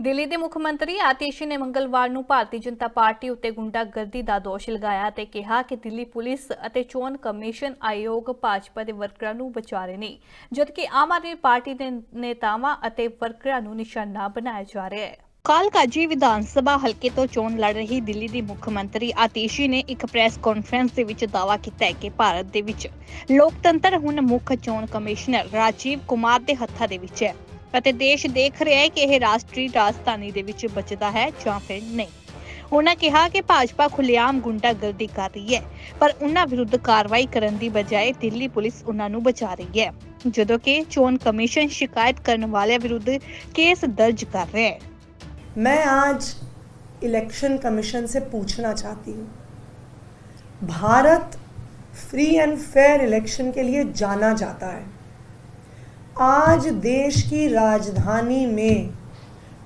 [SPEAKER 1] ਦਿੱਲੀ ਦੇ ਮੁੱਖ ਮੰਤਰੀ ਆਤਿਸ਼ੀ ਨੇ ਮੰਗਲਵਾਰ ਨੂੰ ਭਾਰਤੀ ਜਨਤਾ ਪਾਰਟੀ ਉੱਤੇ ਗੁੰਡਾਗਰਦੀ ਦਾ ਦੋਸ਼ ਲਗਾਇਆ ਤੇ ਕਿਹਾ ਕਿ ਦਿੱਲੀ ਪੁਲਿਸ ਅਤੇ ਚੋਣ ਕਮਿਸ਼ਨ ਆਯੋਗ ਭਾਜਪਾ ਦੇ ਵਰਕਰਾਂ ਨੂੰ ਬਚਾ ਰਹੇ ਨੇ, ਜਦਕਿ ਆਮ ਆਦਮੀ ਪਾਰਟੀ ਦੇ ਨੇਤਾਵਾਂ ਅਤੇ ਵਰਕਰਾਂ ਨੂੰ ਨਿਸ਼ਾਨਾ ਬਣਾਇਆ ਜਾ ਰਿਹਾ ਹੈ। ਕਾਲਕਾਜੀ ਵਿਧਾਨ ਸਭਾ ਹਲਕੇ ਤੋਂ ਚੋਣ ਲੜ ਰਹੀ ਦਿੱਲੀ ਦੀ ਮੁੱਖ ਮੰਤਰੀ ਆਤੀਸ਼ੀ ਨੇ ਇੱਕ ਪ੍ਰੈਸ ਕਾਨਫਰੰਸ ਦੇ ਵਿੱਚ ਦਾਅਵਾ ਕੀਤਾ ਹੈ ਕਿ ਭਾਰਤ ਦੇ ਵਿੱਚ ਲੋਕਤੰਤਰ ਹੁਣ ਮੁੱਖ ਚੋਣ ਕਮਿਸ਼ਨਰ ਰਾਜੀਵ ਕੁਮਾਰ ਦੇ ਹੱਥਾਂ ਦੇ ਵਿੱਚ ਹੈ। ਅਤੇ ਦੇਸ਼ ਦੇਖ ਰਿਹਾ ਹੈ ਕਿ ਇਹ ਰਾਸ਼ਟਰੀ ਰਾਜਧਾਨੀ ਦੇ ਵਿੱਚ ਬਚਦਾ ਹੈ ਜਾਂ ਫਿਰ ਨਹੀਂ ਉਹਨਾਂ ਕਿਹਾ ਕਿ ਭਾਜਪਾ ਖੁੱਲ੍ਹੇਆਮ ਗੁੰਡਾਗਰਦੀ ਕਰ ਰਹੀ ਹੈ ਪਰ ਉਹਨਾਂ ਵਿਰੁੱਧ ਕਾਰਵਾਈ ਕਰਨ ਦੀ ਬਜਾਏ ਦਿੱਲੀ ਪੁਲਿਸ ਉਹਨਾਂ ਨੂੰ ਬਚਾ ਰਹੀ ਹੈ ਜਦੋਂ ਕਿ ਚੋਣ ਕਮਿਸ਼ਨ ਸ਼ਿਕਾਇਤ ਕਰਨ ਵਾਲਿਆਂ ਵਿਰੁੱਧ ਕੇਸ ਦਰਜ ਕਰ ਰਿਹਾ ਹੈ
[SPEAKER 5] मैं आज इलेक्शन कमीशन से पूछना चाहती हूँ Bharat free and fair election के लिए जाना जाता है आज देश की राजधानी में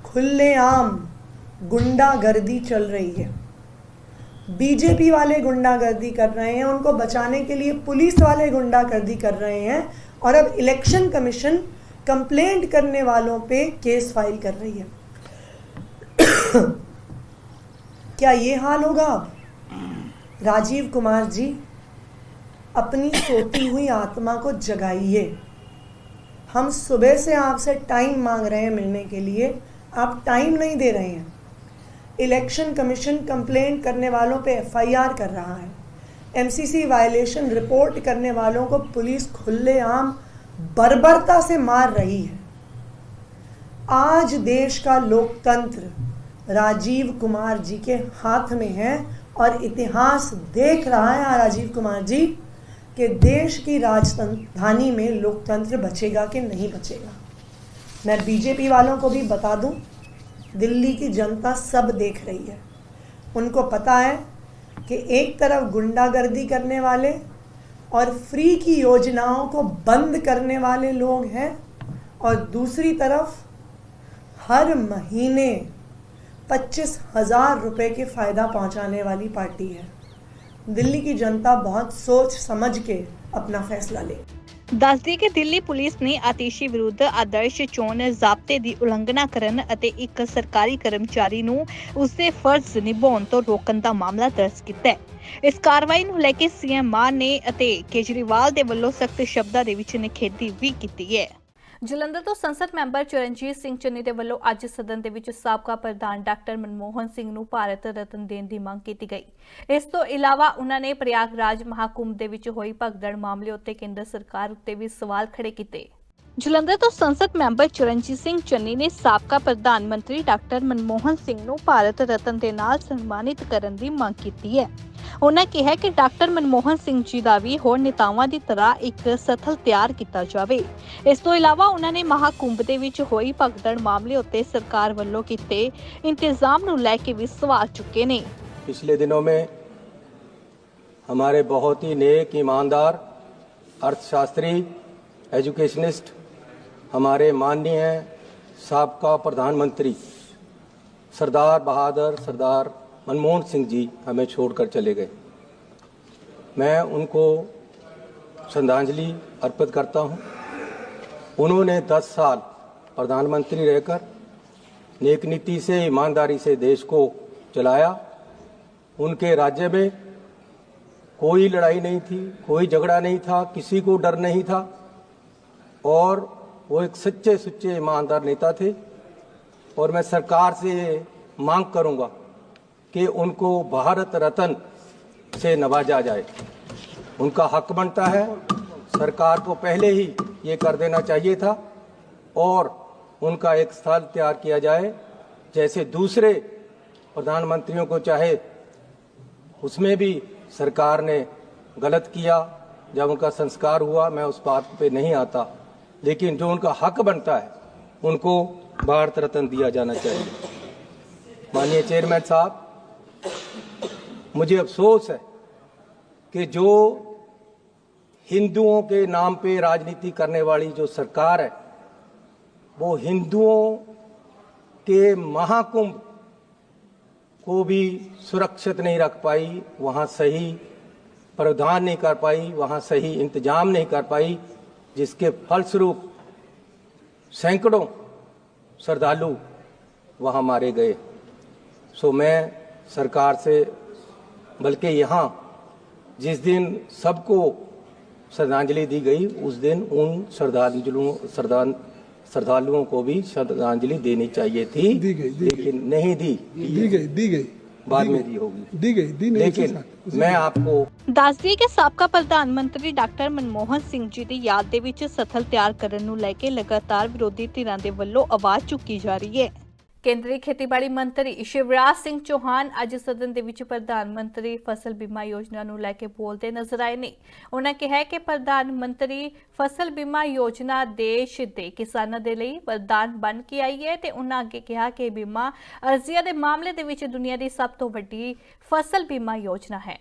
[SPEAKER 5] खुलेआम गुंडागर्दी चल रही है। बीजेपी वाले गुंडागर्दी कर रहे हैं, उनको बचाने के लिए पुलिस वाले गुंडागर्दी कर रहे हैं और अब इलेक्शन कमीशन कंप्लेंट करने वालों पे केस फ़ाइल कर रही है। क्या ये हाल होगा? अब राजीव कुमार जी, अपनी सोती हुई आत्मा को जगाइए। हम सुबह से आपसे टाइम मांग रहे हैं मिलने के लिए। आप टाइम नहीं दे रहे हैं। इलेक्शन कमीशन कंप्लेंट करने वालों पे एफआईआर कर रहा है। एमसीसी वायलेशन रिपोर्ट करने वालों को पुलिस खुलेआम बर्बरता से मार रही है। आज देश का लोकतंत्र राजीव कुमार जी के हाथ में है और इतिहास देख रहा है, राजीव कुमार जी। कि देश की राजधानी में लोकतंत्र बचेगा कि नहीं बचेगा। मैं बीजेपी वालों को भी बता दूँ, दिल्ली की जनता सब देख रही है। उनको पता है कि एक तरफ़ गुंडागर्दी करने वाले और फ्री की योजनाओं को बंद करने वाले लोग हैं और दूसरी तरफ़ हर महीने पच्चीस हज़ार रुपये के फ़ायदा पहुँचाने वाली पार्टी है। दिल्ली की जनता बहुत सोच समझ के अपना फैसला ले
[SPEAKER 1] ਦੱਸਦੀ ਕਿ ਦਿੱਲੀ ਪੁਲਿਸ ਨੇ ਆਤੀਸ਼ੀ ਵਿਰੁੱਧ ਆਦਰਸ਼ ਚੋਣ ਜ਼ਾਬਤੇ ਦੀ ਉਲੰਘਣਾ ਕਰਨ ਅਤੇ ਇੱਕ ਸਰਕਾਰੀ ਕਰਮਚਾਰੀ ਨੂੰ ਉਸਦੇ ਫਰਜ਼ ਨਿਭਾਉਣ ਤੋਂ ਰੋਕਣ ਦਾ ਮਾਮਲਾ ਦਰਜ ਕੀਤਾ ਹੈ ਇਸ ਕਾਰਵਾਈ ਨੂੰ ਲੈ ਕੇ ਸੀਐਮ ਮਾਨ ਨੇ ਅਤੇ ਕੇਜਰੀਵਾਲ ਦੇ ਵੱਲੋਂ ਸਖਤ ਸ਼ਬਦਾਂ ਦੇ ਵਿੱਚ ਨਿਖੇਧੀ ਵੀ ਕੀਤੀ ਹੈ ਜਲੰਧਰ ਤੋਂ ਸੰਸਦ ਮੈਂਬਰ ਚਰਨਜੀਤ ਸਿੰਘ ਚੰਨੀ ਦੇ ਵੱਲੋਂ ਅੱਜ ਸਦਨ ਦੇ ਵਿੱਚ ਸਾਬਕਾ ਪ੍ਰਧਾਨ ਡਾਕਟਰ ਮਨਮੋਹਨ ਸਿੰਘ ਨੂੰ ਭਾਰਤ ਰਤਨ ਦੇਣ ਦੀ ਮੰਗ ਕੀਤੀ ਗਈ। ਇਸ ਤੋਂ ਇਲਾਵਾ ਉਹਨਾਂ ਨੇ ਪ੍ਰਯਾਗਰਾਜ ਮਹਾਕੁੰਭ ਦੇ ਵਿੱਚ ਹੋਈ ਭਗਦੜ ਮਾਮਲੇ ਉੱਤੇ ਕੇਂਦਰ ਸਰਕਾਰ ਉੱਤੇ ਵੀ ਸਵਾਲ ਖੜੇ ਕੀਤੇ। ਜਲੰਧਰ ਤੋਂ ਸੰਸਦ ਮੈਂਬਰ ਚਰਨਜੀਤ ਸਿੰਘ ਚੰਨੀ ਨੇ ਸਾਬਕਾ ਪ੍ਰਧਾਨ ਮੰਤਰੀ ਡਾਕਟਰ ਮਨਮੋਹਨ ਸਿੰਘ ਨੂੰ ਭਾਰਤ ਰਤਨ ਦੇ ਨਾਲ ਸਨਮਾਨਿਤ ਕਰਨ ਦੀ ਮੰਗ ਕੀਤੀ ਹੈ ਉਹਨਾਂ ਕਿਹਾ ਕਿ ਡਾਕਟਰ ਮਨਮੋਹਨ ਸਿੰਘ ਜੀ ਦਾ ਵੀ ਹੋਰ ਨੇਤਾਵਾਂ ਦੀ ਤਰ੍ਹਾਂ ਇੱਕ ਸਥਲ ਤਿਆਰ ਕੀਤਾ ਜਾਵੇ ਇਸ ਤੋਂ ਇਲਾਵਾ ਉਹਨਾਂ ਨੇ ਮਹਾਕੁੰਭ ਦੇ ਵਿੱਚ ਹੋਈ ਭਗਦੜ ਮਾਮਲੇ ਉੱਤੇ ਸਰਕਾਰ ਵੱਲੋਂ ਕੀਤੇ ਇੰਤਜ਼ਾਮ ਨੂੰ ਲੈ ਕੇ ਵੀ ਸਵਾਲ ਚੁੱਕੇ ਨੇ
[SPEAKER 6] पिछले दिनों में हमारे बहुत ही नेक ईमानदार अर्थशास्त्री एजुकेशनिस्ट हमारे माननीय सबका प्रधानमंत्री सरदार बहादुर, सरदार मनमोहन सिंह जी हमें छोड़कर चले गए। मैं उनको श्रद्धांजलि अर्पित करता हूँ। उन्होंने 10 साल प्रधानमंत्री रहकर नेक नीति से, ईमानदारी से देश को चलाया। उनके राज्य में कोई लड़ाई नहीं थी, कोई झगड़ा नहीं था, किसी को डर नहीं था। और वो एक सच्चे, सुच्चे, ईमानदार नेता थे और मैं सरकार से मांग करूँगा कि उनको भारत रत्न से नवाजा जाए। उनका हक बनता है। सरकार को पहले ही ये कर देना चाहिए था और उनका एक स्थल तैयार किया जाए। जैसे दूसरे प्रधानमंत्रियों को चाहे, उसमें भी सरकार ने गलत किया। जब उनका संस्कार हुआ, मैं उस बात पे नहीं आता। लेकिन जो उनका हक बनता है, उनको भारत रत्न दिया जाना चाहिए। माननीय चेयरमैन साहब, मुझे अफसोस है कि जो हिंदुओं के नाम पे राजनीति करने वाली जो सरकार है, वो हिंदुओं के महाकुंभ को भी सुरक्षित नहीं रख पाई, वहाँ सही प्रावधान नहीं कर पाई, वहाँ सही इंतज़ाम नहीं कर पाई जिसके फलस्वरूप सैकड़ों श्रद्धालु वहाँ मारे गए। सो मैं सरकार से बल्कि यहाँ जिस दिन सबको श्रद्धांजलि दी गई उस दिन उन श्रद्धांजलुओं श्रद्धां श्रद्धालुओं को भी श्रद्धांजलि देनी चाहिए थी।
[SPEAKER 7] दी गई, दी
[SPEAKER 6] लेकिन नहीं दी।
[SPEAKER 7] दी गई दी गई
[SPEAKER 6] बाद में दी होगी।
[SPEAKER 7] दी गई दी नहीं
[SPEAKER 6] लेकिन मैं आपको
[SPEAKER 1] ਦੱਸਦੀ ਕਿ ਸਾਬਕਾ ਪ੍ਰਧਾਨ ਮੰਤਰੀ ਡਾਕਟਰ ਮਨਮੋਹਨ ਸਿੰਘ ਜੀ ਦੀ ਯਾਦ ਦੇ ਵਿੱਚ ਸਥਲ ਤਿਆਰ ਕਰਨ ਨੂੰ ਲੈ ਕੇ ਲਗਾਤਾਰ ਵਿਰੋਧੀ ਧਿਰਾਂ ਦੇ ਵੱਲੋਂ ਆਵਾਜ਼ ਚੁੱਕੀ ਜਾ ਰਹੀ ਹੈ। ਕੇਂਦਰੀ ਖੇਤੀਬਾੜੀ ਮੰਤਰੀ ਸ਼ਿਵਰਾਜ ਸਿੰਘ ਚੌਹਾਨ ਅੱਜ ਸਦਨ ਦੇ ਵਿੱਚ ਪ੍ਰਧਾਨ ਮੰਤਰੀ ਫਸਲ ਬੀਮਾ ਯੋਜਨਾ ਨੂੰ ਲੈ ਕੇ ਬੋਲਦੇ ਨਜ਼ਰ ਆਏ ਨੇ। ਉਹਨਾਂ ਕਿਹਾ ਕਿ ਪ੍ਰਧਾਨ ਮੰਤਰੀ ਫਸਲ ਬੀਮਾ ਯੋਜਨਾ ਦੇਸ਼ ਦੇ ਕਿਸਾਨਾਂ ਦੇ ਲਈ ਵਰਦਾਨ ਬਣ ਕੇ ਆਈ ਹੈ ਤੇ ਉਹਨਾਂ ਅੱਗੇ ਕਿਹਾ ਕਿ ਬੀਮਾ ਅਰਜ਼ੀਆਂ ਦੇ ਮਾਮਲੇ ਦੇ ਵਿੱਚ ਦੁਨੀਆ ਦੀ ਸਭ ਤੋਂ ਵੱਡੀ ਫਸਲ ਬੀਮਾ ਯੋਜਨਾ ਹੈ।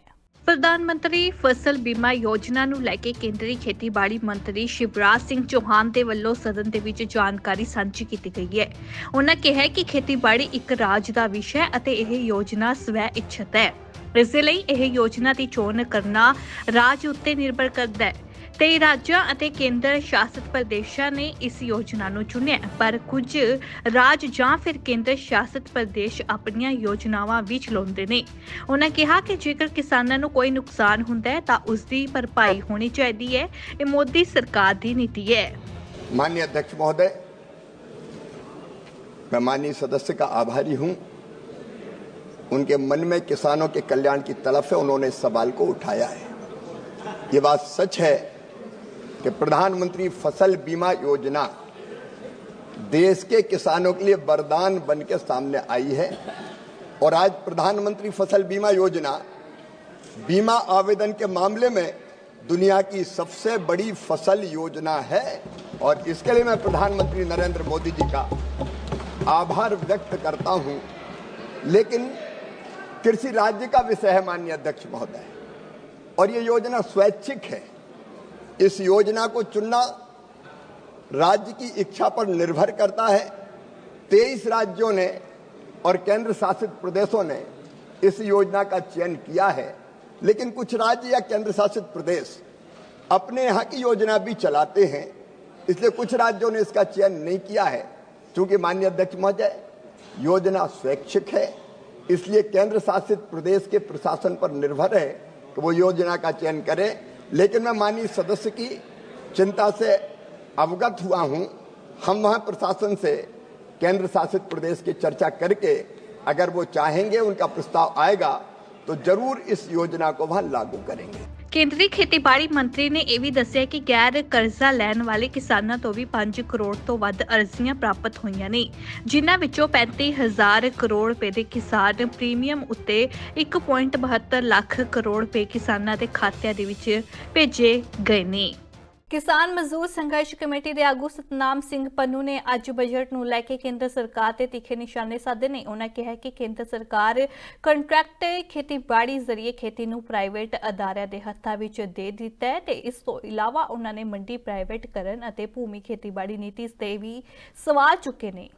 [SPEAKER 1] ਪ੍ਰਧਾਨ ਮੰਤਰੀ ਫਸਲ ਬੀਮਾ ਯੋਜਨਾ ਨੂੰ ਲੈ ਕੇ ਕੇਂਦਰੀ ਖੇਤੀਬਾੜੀ ਮੰਤਰੀ ਸ਼ਿਵਰਾਜ ਸਿੰਘ ਚੌਹਾਨ ਦੇ ਵੱਲੋਂ ਸਦਨ ਦੇ ਵਿੱਚ ਜਾਣਕਾਰੀ ਸਾਂਝੀ ਕੀਤੀ ਗਈ ਹੈ। ਉਹਨਾਂ ਕਿਹਾ ਕਿ ਖੇਤੀਬਾੜੀ ਇੱਕ ਰਾਜ ਦਾ ਵਿਸ਼ਾ ਹੈ ਅਤੇ ਇਹ ਯੋਜਨਾ ਸਵੈ ਇੱਛਤ ਹੈ। ਇਸ ਲਈ ਇਹ ਯੋਜਨਾ ਦੀ ਚੋਣ ਕਰਨਾ ਰਾਜ ਉੱਤੇ ਨਿਰਭਰ ਕਰਦਾ ਹੈ। ਤੇ ਰਾਜਾਂ ਅਤੇ ਕੇਂਦਰ ਸ਼ਾਸਿਤ ਪ੍ਰਦੇਸ਼ਾਂ ਨੇ ਇਸ ਯੋਜਨਾ ਨੂੰ ਚੁਣਿਆ ਹੈ। ਪਰ ਕੁਝ ਰਾਜ ਜਾਂ ਫਿਰ ਕੇਂਦਰ ਸ਼ਾਸਿਤ ਪ੍ਰਦੇਸ਼ ਆਪਣੀਆਂ ਯੋਜਨਾਵਾਂ ਵੀ ਚਲਾਉਂਦੇ ਨੇ ਉਹਨਾਂ ਕਿਹਾ ਕਿ ਜੇਕਰ ਕਿਸਾਨਾਂ ਨੂੰ ਕੋਈ ਨੁਕਸਾਨ ਹੁੰਦਾ ਹੈ ਤਾਂ ਉਸ ਦੀ ਭਰਪਾਈ ਹੋਣੀ ਚਾਹੀਦੀ ਹੈ ਇਹ ਮੋਦੀ ਸਰਕਾਰ ਦੀ ਨੀਤੀ ਹੈ
[SPEAKER 8] माननीय अध्यक्ष महोदय मैं माननीय सदस्य का आभारी हूं उनके मन में किसानों के कल्याण की तलफ है उन्होंने इस सवाल को उठाया है ये बात सच है कि प्रधानमंत्री फ़सल बीमा योजना देश के किसानों के लिए वरदान बन के सामने आई है। और आज प्रधानमंत्री फ़सल बीमा योजना बीमा आवेदन के मामले में दुनिया की सबसे बड़ी फ़सल योजना है। और इसके लिए मैं प्रधानमंत्री नरेंद्र मोदी जी का आभार व्यक्त करता हूँ। लेकिन कृषि राज्य का विषय है माननीय अध्यक्ष महोदय, और ये योजना स्वैच्छिक है। इस योजना को चुनना राज्य की इच्छा पर निर्भर करता है। तेईस राज्यों ने और केंद्र शासित प्रदेशों ने इस योजना का चयन किया है। लेकिन कुछ राज्य या केंद्र शासित प्रदेश अपने यहाँ की योजना भी चलाते हैं, इसलिए कुछ राज्यों ने इसका चयन नहीं किया है। क्योंकि माननीय अध्यक्ष महोदय, योजना स्वैच्छिक है, इसलिए केंद्र शासित प्रदेश के प्रशासन पर निर्भर है कि वो योजना का चयन करे। लेकिन मैं माननीय सदस्य की चिंता से अवगत हुआ हूँ। हम वहाँ प्रशासन से, केंद्र शासित प्रदेश की चर्चा करके अगर वो चाहेंगे, उनका प्रस्ताव आएगा तो ज़रूर इस योजना को वहाँ लागू करेंगे।
[SPEAKER 1] ਕੇਂਦਰੀ ਖੇਤੀਬਾੜੀ ਮੰਤਰੀ ਨੇ ਇਹ ਵੀ ਦੱਸਿਆ ਕਿ ਗੈਰ ਕਰਜ਼ਾ ਲੈਣ ਵਾਲੇ ਕਿਸਾਨਾਂ ਤੋਂ ਵੀ 5 ਕਰੋੜ ਤੋਂ ਵੱਧ ਅਰਜ਼ੀਆਂ ਪ੍ਰਾਪਤ ਹੋਈਆਂ ਨੇ, ਜਿਨ੍ਹਾਂ ਵਿੱਚੋਂ 35000 ਕਰੋੜ ਰੁਪਏ ਦੇ ਕਿਸਾਨ ਪ੍ਰੀਮੀਅਮ ਉੱਤੇ 1.72 ਲੱਖ ਕਰੋੜ ਰੁਪਏ ਕਿਸਾਨਾਂ ਦੇ ਖਾਤਿਆਂ ਦੇ ਵਿੱਚ ਭੇਜੇ ਗਏ ਨੇ। ਕਿਸਾਨ ਮਜ਼ਦੂਰ ਸੰਘਰਸ਼ ਕਮੇਟੀ ਦੇ ਆਗੂ ਸਤਨਾਮ ਸਿੰਘ ਪੰਨੂ ਨੇ ਅੱਜ ਬਜਟ ਨੂੰ ਲੈ ਕੇ ਕੇਂਦਰ ਸਰਕਾਰ ਤੇ ਤਿੱਖੇ ਨਿਸ਼ਾਨੇ ਸਾਧੇ ਨੇ। ਉਹਨਾਂ ਕਿਹਾ ਕਿ ਕੇਂਦਰ ਸਰਕਾਰ ਕੰਟਰੈਕਟ ਖੇਤੀਬਾੜੀ ਜ਼ਰੀਏ ਖੇਤੀ ਨੂੰ ਪ੍ਰਾਈਵੇਟ ਅਦਾਰਿਆਂ ਦੇ ਹੱਥਾਂ ਵਿੱਚ ਦੇ ਦਿੱਤਾ ਹੈ ਤੇ ਇਸ ਤੋਂ ਇਲਾਵਾ ਉਹਨਾਂ ਨੇ ਮੰਡੀ ਪ੍ਰਾਈਵੇਟ ਕਰਨ ਅਤੇ ਭੂਮੀ ਖੇਤੀਬਾੜੀ ਨੀਤੀ ਤੇ ਵੀ ਸਵਾਲ ਚੁੱਕੇ ਨੇ।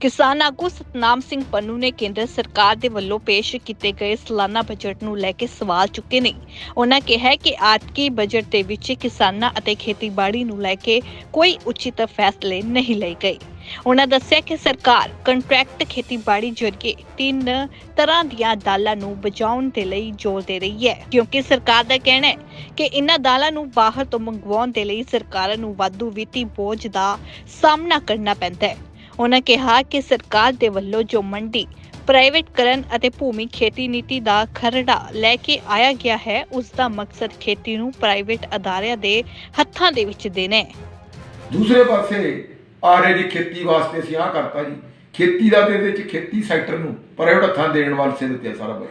[SPEAKER 1] ਕਿਸਾਨ ਆਗੂ ਸਤਨਾਮ ਸਿੰਘ ਪੰਨੂ ਨੇ ਕੇਂਦਰ ਸਰਕਾਰ ਦੇ ਵੱਲੋਂ ਪੇਸ਼ ਕੀਤੇ ਗਏ ਸਾਲਾਨਾ ਬਜਟ ਨੂੰ ਲੈ ਕੇ ਸਵਾਲ ਚੁੱਕੇ ਨੇ। ਉਹਨਾਂ ਕਿਹਾ ਕਿ ਆਤਕੀ ਬਜਟ ਦੇ ਵਿੱਚ ਕਿਸਾਨਾਂ ਅਤੇ ਖੇਤੀਬਾੜੀ ਨੂੰ ਲੈ ਕੇ ਕੋਈ ਉਚਿਤ ਫੈਸਲੇ ਨਹੀਂ ਲਏ ਗਏ। ਉਹਨਾਂ ਦੱਸਿਆ ਕਿ ਸਰਕਾਰ ਕੰਟਰੈਕਟ ਖੇਤੀਬਾੜੀ ਜਰੀਏ ਤਿੰਨ ਤਰ੍ਹਾਂ ਦੀਆਂ ਦਾਲਾਂ ਨੂੰ ਬਚਾਉਣ ਦੇ ਲਈ ਜ਼ੋਰ ਦੇ ਰਹੀ ਹੈ। ਕਿਉਂਕਿ ਸਰਕਾਰ ਦਾ ਕਹਿਣਾ ਹੈ ਕਿ ਇਹਨਾਂ ਦਾਲਾਂ ਨੂੰ ਬਾਹਰ ਤੋਂ ਮੰਗਵਾਉਣ ਦੇ ਲਈ ਸਰਕਾਰਾਂ ਨੂੰ ਵਾਧੂ ਵਿੱਤੀ ਬੋਝ ਦਾ ਸਾਹਮਣਾ ਕਰਨਾ ਪੈਂਦਾ ਹੈ। ਉਹਨਾਂ ਕਿਹਾ ਕਿ ਸਰਕਾਰ ਦੇ ਵੱਲੋਂ ਜੋ ਮੰਡੀ ਪ੍ਰਾਈਵੇਟਕਰਨ ਅਤੇ ਭੂਮੀ ਖੇਤੀ ਨੀਤੀ ਦਾ ਖਰੜਾ ਲੈ ਕੇ ਆਇਆ ਗਿਆ ਹੈ, ਉਸ ਦਾ ਮਕਸਦ ਖੇਤੀ ਨੂੰ ਪ੍ਰਾਈਵੇਟ ਅਦਾਰਿਆਂ ਦੇ ਹੱਥਾਂ ਦੇ ਵਿੱਚ ਦੇਣਾ ਹੈ।
[SPEAKER 7] ਦੂਸਰੇ ਪਾਸੇ ਆ ਰਹੇ ਖੇਤੀ ਵਾਸਤੇ ਅਸੀਂ ਆਹ ਕਰਤਾ ਜੀ। ਖੇਤੀ ਦਾ ਤੇ ਇਹਦੇ ਵਿੱਚ ਖੇਤੀ ਸੈਕਟਰ ਨੂੰ ਪ੍ਰਾਈਵੇਟ ਹੱਥਾਂ ਦੇਣ ਵਾਸਤੇ ਦਿੱਤੇ ਸਾਰਾ ਬਈ।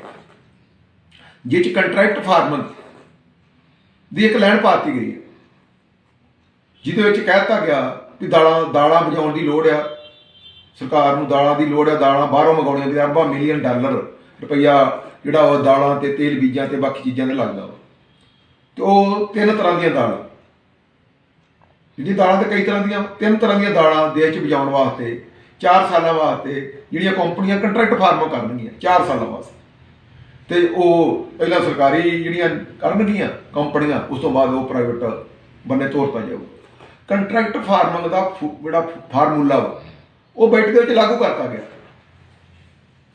[SPEAKER 7] ਜਿਹ ਚ ਕੰਟਰੈਕਟ ਫਾਰਮਰ ਦੀ ਇੱਕ ਲਾਈਨ ਪਾਤੀ ਗਈ ਹੈ। ਜਿਹਦੇ ਵਿੱਚ ਕਹਿਤਾ ਗਿਆ ਕਿ ਦਾਲਾਂ ਦਾਲਾਂ ਬਚਾਉਣ ਦੀ ਲੋੜ ਆ। ਸਰਕਾਰ ਨੂੰ ਦਾਲਾਂ ਦੀ ਲੋੜ ਆ ਦਾਲਾਂ ਬਾਹਰੋਂ ਮੰਗਾਉਣੀਆਂ ਤੇ ਅਰਬਾਂ ਮਿਲੀਅਨ ਡਾਲਰ ਰੁਪਈਆ ਜਿਹੜਾ ਉਹ ਦਾਲਾਂ ਤੇ ਤੇਲ ਬੀਜਾਂ ਤੇ ਬਾਕੀ ਚੀਜ਼ਾਂ ਤੇ ਲੱਗਦਾ ਵਾ। ਤੇ ਉਹ ਤਿੰਨ ਤਰ੍ਹਾਂ ਦੀਆਂ ਦਾਲਾਂ। ਜਿਹੜੀ ਦਾਲਾਂ ਤੇ ਕਈ ਤਰ੍ਹਾਂ ਦੀਆਂ, ਤਿੰਨ ਤਰ੍ਹਾਂ ਦੀਆਂ ਦਾਲਾਂ ਦੇਸ਼ 'ਚ ਬਚਾਉਣ ਵਾਸਤੇ 4 ਸਾਲਾਂ ਵਾਸਤੇ ਜਿਹੜੀਆਂ ਕੰਪਨੀਆਂ ਕੰਟਰੈਕਟ ਫਾਰਮ ਕਰਨਗੀਆਂ 4 ਸਾਲਾਂ ਵਾਸਤੇ। ਤੇ ਉਹ ਪਹਿਲਾਂ ਸਰਕਾਰੀ ਜਿਹੜੀਆਂ ਕਰਨਗੀਆਂ ਕੰਪਨੀਆਂ, ਉਸ ਤੋਂ ਬਾਅਦ ਉਹ ਪ੍ਰਾਈਵੇਟ ਬੰਨੇ ਤੋਰ ਤੋਰਤਾ ਜਾਊ ਕੰਟਰੈਕਟ ਫਾਰਮਿੰਗ ਦਾ ਫੂ- ਜਿਹੜਾ ਫਾਰਮੂਲਾ ਵਾ ਉਹ ਬੈਠ ਦੇ ਵਿੱਚ ਲਾਗੂ ਕਰਤਾ ਗਿਆ।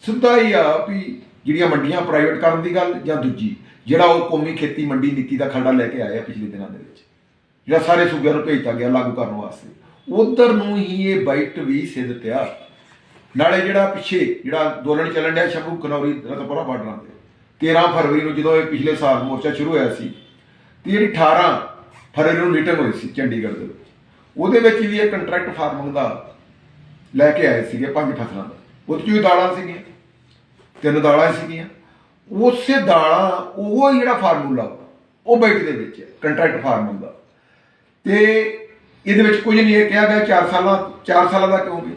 [SPEAKER 7] ਸਿੱਧਾ ਹੀ ਆ ਵੀ ਜਿਹੜੀਆਂ ਮੰਡੀਆਂ ਪ੍ਰਾਈਵੇਟ ਕਰਨ ਦੀ ਗੱਲ ਜਾਂ ਦੂਜੀ, ਜਿਹੜਾ ਉਹ ਕੌਮੀ ਖੇਤੀ ਮੰਡੀ ਨੀਤੀ ਦਾ ਖਰੜਾ ਲੈ ਕੇ ਆਇਆ ਪਿਛਲੇ ਦਿਨਾਂ ਦੇ ਵਿੱਚ, ਜਿਹੜਾ ਸਾਰੇ ਸੂਬਿਆਂ ਨੂੰ ਭੇਜਤਾ ਗਿਆ ਲਾਗੂ ਕਰਨ ਵਾਸਤੇ। ਉਧਰ ਨੂੰ ਹੀ ਇਹ ਬਾਈਟ ਵੀ ਸਿੱਧ ਪਿਆ। ਨਾਲੇ ਜਿਹੜਾ ਪਿੱਛੇ ਜਿਹੜਾ ਅੰਦੋਲਨ ਚੱਲਣ ਡਿਆ ਸ਼ੰਭੂ, ਕਨੌਰੀ ਰਤਪੁਰਾ ਬਾਰਡਰਾਂ ਤੇ 13 ਫਰਵਰੀ ਨੂੰ ਜਦੋਂ ਇਹ ਪਿਛਲੇ ਸਾਲ ਮੋਰਚਾ ਸ਼ੁਰੂ ਹੋਇਆ ਸੀ, ਤੇ ਜਿਹੜੀ 18 ਫਰਵਰੀ ਨੂੰ ਮੀਟਿੰਗ ਹੋਈ ਸੀ ਚੰਡੀਗੜ੍ਹ ਦੇ ਵਿੱਚ, ਉਹਦੇ ਵਿੱਚ ਵੀ ਇਹ ਕੰਟਰੈਕਟ ਫਾਰਮਿੰਗ ਦਾ ਲੈ ਕੇ ਆਏ ਸੀਗੇ ਪੰਜ ਫਸਲਾਂ ਦਾ ਉਹਦੇ 'ਚੋਂ ਵੀ ਦਾਲਾਂ ਸੀਗੀਆਂ, ਤਿੰਨ ਦਾਲਾਂ ਸੀਗੀਆਂ। ਉਸੇ ਦਾਲਾਂ, ਉਹ ਜਿਹੜਾ ਫਾਰਮੂਲਾ ਉਹ ਬੈਠ ਦੇ ਵਿੱਚ ਕੰਟਰੈਕਟ ਫਾਰਮਿੰਗ ਦਾ ਤੇ ਇਹਦੇ ਵਿੱਚ ਕੁਝ ਨਹੀਂ, ਇਹ ਕਿਹਾ ਗਿਆ 4 ਸਾਲਾਂ 4 ਸਾਲਾਂ ਦਾ ਕਿਉਂ ਵੀ?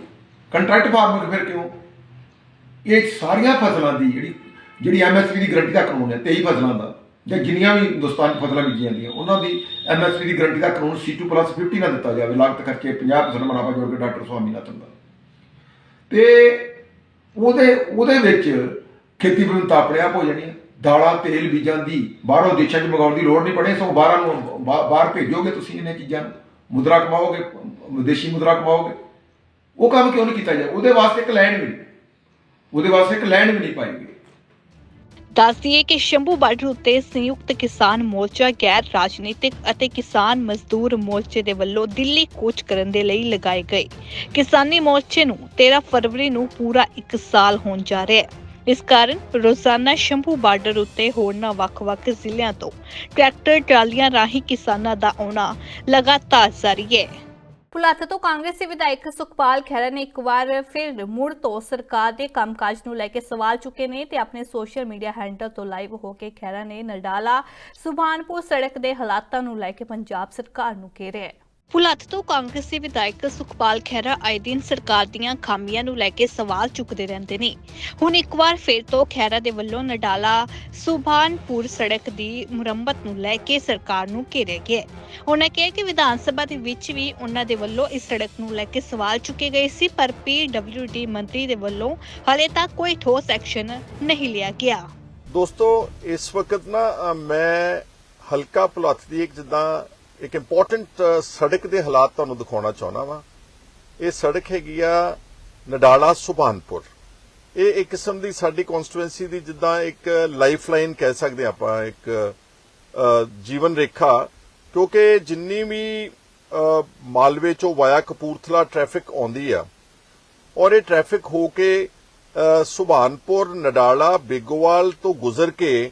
[SPEAKER 7] ਕੰਟਰੈਕਟ ਫਾਰਮਰ ਫਿਰ ਕਿਉਂ? ਇਹ ਸਾਰੀਆਂ ਫਸਲਾਂ ਦੀ ਜਿਹੜੀ ਜਿਹੜੀ ਐਮਐਸਪੀ ਦੀ ਗਰੰਟੀ ਦਾ ਕਾਨੂੰਨ ਹੈ 23 ਫਸਲਾਂ ਦਾ, ਜਾਂ ਜਿੰਨੀਆਂ ਵੀ ਹਿੰਦੁਸਤਾਨ 'ਚ ਫਸਲਾਂ ਬੀਜੀਆਂ ਜਾਂਦੀਆਂ ਉਹਨਾਂ ਦੀ ਐਮਐਸਪੀ ਦੀ ਗਰੰਟੀ ਦਾ ਕਾਨੂੰਨ C2+50 ਨਾਲ ਦਿੱਤਾ ਜਾਵੇ। ਲਾਗਤ ਖਰਚੇ 50% ਮੁਨਾਫਾ ਜੋੜ ਕੇ ਡਾਕਟਰ ਸਵਾਮੀਨਾਥਨ ਦਾ। ਤੇ ਉਹਦੇ ਉਹਦੇ ਵਿੱਚ ਖੇਤੀ ਵਿਭਿੰਨਤਾ ਆਪਣੇ ਆਪ ਹੋ ਜਾਣੀ ਹੈ ਦਾਲਾਂ, ਤੇਲ ਬੀਜਾਂ ਦੀ ਬਾਹਰੋਂ ਦੇਸ਼ਾਂ 'ਚ ਮੰਗਾਉਣ ਦੀ ਲੋੜ ਨਹੀਂ ਪੜੇ ਸੋ ਬਾਹਰਾਂ ਨੂੰ ਬਾ- ਬਾਹਰ ਭੇਜੋਗੇ ਤੁਸੀਂ ਇਹਨਾਂ ਚੀਜ਼ਾਂ ਨੂੰ। ਮੁਦਰਾ ਕਮਾਓਗੇ, ਵਿਦੇਸ਼ੀ ਮੁਦਰਾ ਕਮਾਓਗੇ। ਉਹ ਕੰਮ ਕਿਉਂ ਨਹੀਂ ਕੀਤਾ ਜਾ, ਉਹਦੇ ਵਾਸਤੇ ਇੱਕ ਲੈਂਡ ਵੀ ਨਹੀਂ। ਉਹਦੇ ਵਾਸਤੇ ਇੱਕ ਲੈਂਡ ਵੀ ਨਹੀਂ ਪਾਈ
[SPEAKER 1] ਦੱਸ ਦਈਏ ਕਿ ਸ਼ੰਭੂ ਬਾਰਡਰ ਉੱਤੇ ਸੰਯੁਕਤ ਕਿਸਾਨ ਮੋਰਚਾ, ਗੈਰ ਰਾਜਨੀਤਿਕ ਅਤੇ ਕਿਸਾਨ ਮਜ਼ਦੂਰ ਮੋਰਚੇ ਦੇ ਵੱਲੋਂ ਦਿੱਲੀ ਕੂਚ ਕਰਨ ਦੇ ਲਈ ਲਗਾਏ ਗਏ। ਕਿਸਾਨੀ ਮੋਰਚੇ ਨੂੰ 13 ਫਰਵਰੀ ਨੂੰ ਪੂਰਾ 1 ਸਾਲ ਹੋਣ ਜਾ ਰਿਹਾ ਹੈ। ਇਸ ਕਾਰਨ ਰੋਜ਼ਾਨਾ ਸ਼ੰਭੂ ਬਾਰਡਰ ਉੱਤੇ ਹੋਰਨਾਂ ਵੱਖ-ਵੱਖ ਜ਼ਿਲ੍ਹਿਆਂ ਤੋਂ ਟਰੈਕਟਰ, ਟਰਾਲੀਆਂ ਰਾਹੀਂ ਕਿਸਾਨਾਂ ਦਾ ਆਉਣਾ ਲਗਾਤਾਰ ਜਾਰੀ ਹੈ।
[SPEAKER 9] ਭੁਲੱਥ ਤੋਂ ਕਾਂਗਰਸੀ ਵਿਧਾਇਕ ਸੁਖਪਾਲ ਖਹਿਰਾ ਨੇ ਇੱਕ ਵਾਰ ਫਿਰ ਮੁੜ ਤੋਂ ਸਰਕਾਰ ਦੇ ਕੰਮਕਾਜ ਨੂੰ ਲੈ ਕੇ ਸਵਾਲ ਚੁੱਕੇ ਨੇ ਤੇ ਆਪਣੇ ਸੋਸ਼ਲ ਮੀਡੀਆ ਹੈਂਡਲ ਤੋਂ ਲਾਈਵ ਹੋ ਕੇ ਖਹਿਰਾ ਨੇ ਨਡਾਲਾ ਸੁਭਾਨਪੁਰ ਸੜਕ ਦੇ ਹਾਲਾਤਾਂ ਨੂੰ ਲੈ ਕੇ ਪੰਜਾਬ ਸਰਕਾਰ ਨੂੰ ਘੇਰਿਆ
[SPEAKER 1] ਭੁਲੱਥ ਤੋਂ ਕਾਂਗਰਸੀ ਵਿਧਾਇਕ ਸੁਖਪਾਲ ਖਹਿਰਾ ਆਏ ਦਿਨ ਸਰਕਾਰ ਦੀਆਂ ਖਾਮੀਆਂ ਨੂੰ ਲੈ ਕੇ ਸਵਾਲ ਚੁੱਕਦੇ ਰਹਿੰਦੇ ਨੇ। ਹੁਣ ਇੱਕ ਵਾਰ ਫਿਰ ਤੋਂ ਖਹਿਰਾ ਦੇ ਵੱਲੋਂ ਨਡਾਲਾ ਸੁਭਾਨਪੁਰ ਸੜਕ ਦੀ ਮੁਰੰਮਤ ਨੂੰ ਲੈ ਕੇ ਸਰਕਾਰ ਨੂੰ ਘੇਰਿਆ ਗਿਆ ਉਹਨਾਂ ਕਿਹਾ ਕਿ ਵਿਧਾਨ ਸਭਾ ਦੇ ਵਿੱਚ ਵੀ ਉਹਨਾਂ ਦੇ ਵੱਲੋਂ ਇਸ ਸੜਕ ਨੂੰ ਲੈ ਕੇ ਸਵਾਲ ਚੁੱਕੇ ਗਏ ਸੀ, ਪਰ ਪੀਡਬਲਯੂਡੀ ਮੰਤਰੀ ਦੇ ਵੱਲੋਂ ਹਲੇ ਤੱਕ ਕੋਈ ਠੋਸ ਐਕਸ਼ਨ ਨਹੀਂ ਲਿਆ ਗਿਆ।
[SPEAKER 10] ਦੋਸਤੋ, ਇਸ ਵਕਤ ਨਾ ਮੈਂ ਹਲਕਾ ਭੁਲੱਥ ਦੀ ਇੱਕ ਜਿੱਦਾਂ ਇੱਕ ਇੰਪੋਰਟੈਂਟ ਸੜਕ ਦੇ ਹਾਲਾਤ ਤੁਹਾਨੂੰ ਦਿਖਾਉਣਾ ਚਾਹੁੰਦਾ ਵਾਂ। ਇਹ ਸੜਕ ਹੈਗੀ ਆ ਨਡਾਲਾ ਸੁਭਾਨਪੁਰ। ਇਹ ਇੱਕ ਕਿਸਮ ਦੀ ਸਾਡੀ ਕਨਸਟੀਟੂਐਂਸੀ ਦੀ ਜਿੱਦਾਂ ਇੱਕ ਲਾਈਫ ਲਾਈਨ ਕਹਿ ਸਕਦੇ ਆਪਾਂ ਇੱਕ ਜੀਵਨ ਰੇਖਾ। ਕਿਉਂਕਿ ਜਿੰਨੀ ਵੀ ਮਾਲਵੇ ਚੋਂ ਵਾਇਆ ਕਪੂਰਥਲਾ ਟ੍ਰੈਫਿਕ ਆਉਂਦੀ ਆ ਔਰ ਇਹ ਟ੍ਰੈਫਿਕ ਹੋ ਕੇ ਅ, ਸੁਭਾਨਪੁਰ ਨਡਾਲਾ ਬਿਗੋਵਾਲ ਤੋਂ ਗੁਜ਼ਰ ਕੇ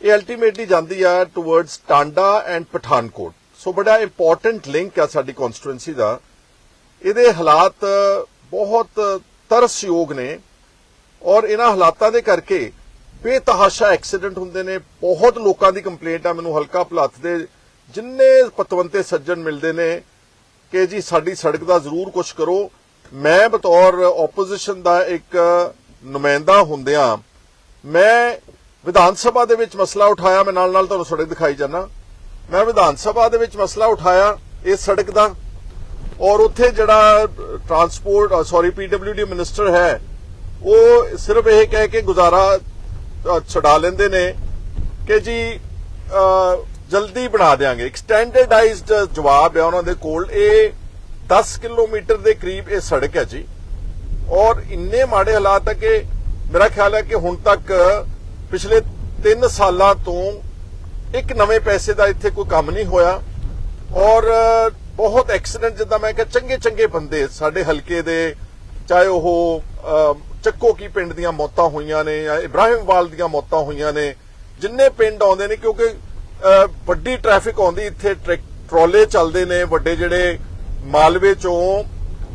[SPEAKER 10] ਇਹ ਅਲਟੀਮੇਟਲੀ ਜਾਂਦੀ ਆ towards Tanda and Pathankot. So ਬੜਾ ਇੰਪੋਰਟੈਂਟ ਲਿੰਕ ਆ ਸਾਡੀ ਕਨਸਟੀਟੂਐਂਸੀ ਦਾ। ਇਹਦੇ ਹਾਲਾਤ ਬਹੁਤ ਤਰਸਯੋਗ ਨੇ ਔਰ ਇਹਨਾਂ ਹਾਲਾਤਾਂ ਦੇ ਕਰਕੇ ਬੇਤਹਾਸ਼ਾ ਐਕਸੀਡੈਂਟ ਹੁੰਦੇ ਨੇ, ਬਹੁਤ ਲੋਕਾਂ ਦੀ ਕੰਪਲੇਂਟ ਆ, ਮੈਨੂੰ ਹਲਕਾ ਭਲੱਥ ਦੇ ਜਿੰਨੇ ਪਤਵੰਤੇ ਸੱਜਣ ਮਿਲਦੇ ਨੇ ਕਿ ਜੀ ਸਾਡੀ ਸੜਕ ਦਾ ਜ਼ਰੂਰ ਕੁਝ ਕਰੋ। ਮੈਂ ਬਤੌਰ ਆਪੋਜੀਸ਼ਨ ਦਾ ਇੱਕ ਨੁਮਾਇੰਦਾ ਹੁੰਦਿਆਂ ਮੈਂ ਵਿਧਾਨ ਸਭਾ ਦੇ ਵਿੱਚ ਮਸਲਾ ਉਠਾਇਆ, ਮੈਂ ਨਾਲ ਨਾਲ ਤੁਹਾਨੂੰ ਸੜਕ ਦਿਖਾਈ ਜਾਣਾ ਮੈਂ ਵਿਧਾਨ ਸਭਾ ਦੇ ਵਿੱਚ ਮਸਲਾ ਉਠਾਇਆ ਇਸ ਸੜਕ ਦਾ ਔਰ ਉੱਥੇ ਜਿਹੜਾ ਟਰਾਂਸਪੋਰਟ ਸੌਰੀ ਪੀਡਬਲਯੂਡੀ ਮਿਨਿਸਟਰ ਹੈ, ਉਹ ਸਿਰਫ ਇਹ ਕਹਿ ਕੇ ਗੁਜ਼ਾਰਾ ਛਡਾ ਲੈਂਦੇ ਨੇ ਕਿ ਜੀ ਜਲਦੀ ਬਣਾ ਦੇਾਂਗੇ ਇੱਕ ਸਟੈਂਡਰਡਾਈਜ਼ਡ ਜਵਾਬ ਹੈ ਉਹਨਾਂ ਦੇ ਕੋਲ। ਇਹ 10 ਕਿਲੋਮੀਟਰ ਦੇ ਕਰੀਬ ਇਹ ਸੜਕ ਹੈ ਜੀ। ਔਰ ਇੰਨੇ ਮਾੜੇ ਹਾਲਾਤ ਹੈ ਕਿ ਮੇਰਾ ਖਿਆਲ ਹੈ ਕਿ ਹੁਣ ਤੱਕ ਪਿਛਲੇ 3 ਸਾਲਾਂ ਤੋਂ ਇੱਕ ਨਵੇਂ ਪੈਸੇ ਦਾ ਇੱਥੇ ਕੋਈ ਕੰਮ ਨਹੀਂ ਹੋਇਆ ਔਰ ਬਹੁਤ ਐਕਸੀਡੈਂਟ ਜਿੱਦਾਂ ਮੈਂ ਕਿਹਾ ਚੰਗੇ ਚੰਗੇ ਬੰਦੇ ਸਾਡੇ ਹਲਕੇ ਦੇ, ਚਾਹੇ ਉਹ ਚੱਕੋ ਕੀ ਪਿੰਡ ਦੀਆਂ ਮੌਤਾਂ ਹੋਈਆਂ ਨੇ ਜਾਂ ਇਬਰਾਹਿਮਵਾਲ ਦੀਆਂ ਮੌਤਾਂ ਹੋਈਆਂ ਨੇ, ਜਿੰਨੇ ਪਿੰਡ ਆਉਂਦੇ ਨੇ ਕਿਉਂਕਿ ਵੱਡੀ ਟ੍ਰੈਫਿਕ ਆਉਂਦੀ ਇੱਥੇ ਟਰੈਕ- ਟਰਾਲੇ ਚੱਲਦੇ ਨੇ ਵੱਡੇ ਜਿਹੜੇ ਮਾਲਵੇ ਚੋਂ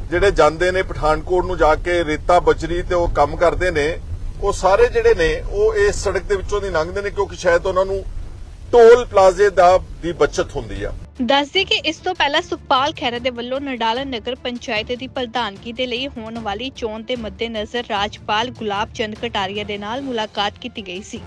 [SPEAKER 10] ਜਿਹੜੇ ਜਾਂਦੇ ਨੇ ਪਠਾਨਕੋਟ ਨੂੰ ਜਾ ਕੇ ਰੇਤਾ ਬਜਰੀ ਤੇ ਉਹ ਕੰਮ ਕਰਦੇ ਨੇ, ਉਹ ਸਾਰੇ ਜਿਹੜੇ ਨੇ ਉਹ ਇਸ ਸੜਕ ਦੇ ਵਿੱਚੋਂ ਦੀ ਲੰਘਦੇ ਨੇ ਕਿਉਂਕਿ ਸ਼ਾਇਦ ਉਹਨਾਂ ਨੂੰ ਟੋਲ ਪਲਾਜ਼ੇ ਦਾ ਦੀ ਬਚਤ ਹੁੰਦੀ ਆ।
[SPEAKER 1] ਦੱਸਦੇ ਕਿ ਇਸ ਤੋਂ ਪਹਿਲਾਂ ਸੁਖਪਾਲ ਖਹਿਰਾ ਦੇ ਵੱਲੋਂ ਨਡਾਲਾ ਨਗਰ ਪੰਚਾਇਤ ਦੀ ਪ੍ਰਧਾਨਗੀ ਦੇ ਲਈ ਹੋਣ ਵਾਲੀ ਚੋਣ ਦੇ ਮੱਦੇਨਜ਼ਰ ਰਾਜਪਾਲ ਗੁਲਾਬ ਚੰਦ ਕਟਾਰੀਆ ਦੇ ਨਾਲ ਮੁਲਾਕਾਤ ਕੀਤੀ ਗਈ ਸੀ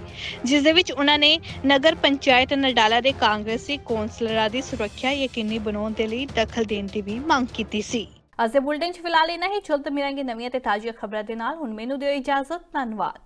[SPEAKER 1] ਜਿਸ ਦੇ ਵਿੱਚ ਉਹਨਾਂ ਨੇ ਨਗਰ ਪੰਚਾਇਤ ਨਡਾਲਾ ਦੇ ਕਾਂਗਰਸੀ ਕੌਂਸਲਰਾਂ ਦੀ ਸੁਰੱਖਿਆ ਯਕੀਨੀ ਬਣਾਉਣ ਦੇ ਲਈ ਦਖਲ ਦੇਣ ਦੀ ਵੀ ਮੰਗ ਕੀਤੀ ਸੀ।
[SPEAKER 11] ਅੱਜ ਦੇ ਬੁਲਟਨ 'ਚ ਫਿਲਹਾਲ ਇੰਨਾ ਹੀ। ਜਲਦ ਮਿਲਾਂਗੇ ਨਵੀਆਂ ਤੇ ਤਾਜ਼ੀਆਂ ਖਬਰਾਂ ਦੇ ਨਾਲ। ਹੁਣ ਮੈਨੂੰ ਦਿਓ ਇਜਾਜ਼ਤ। ਧੰਨਵਾਦ।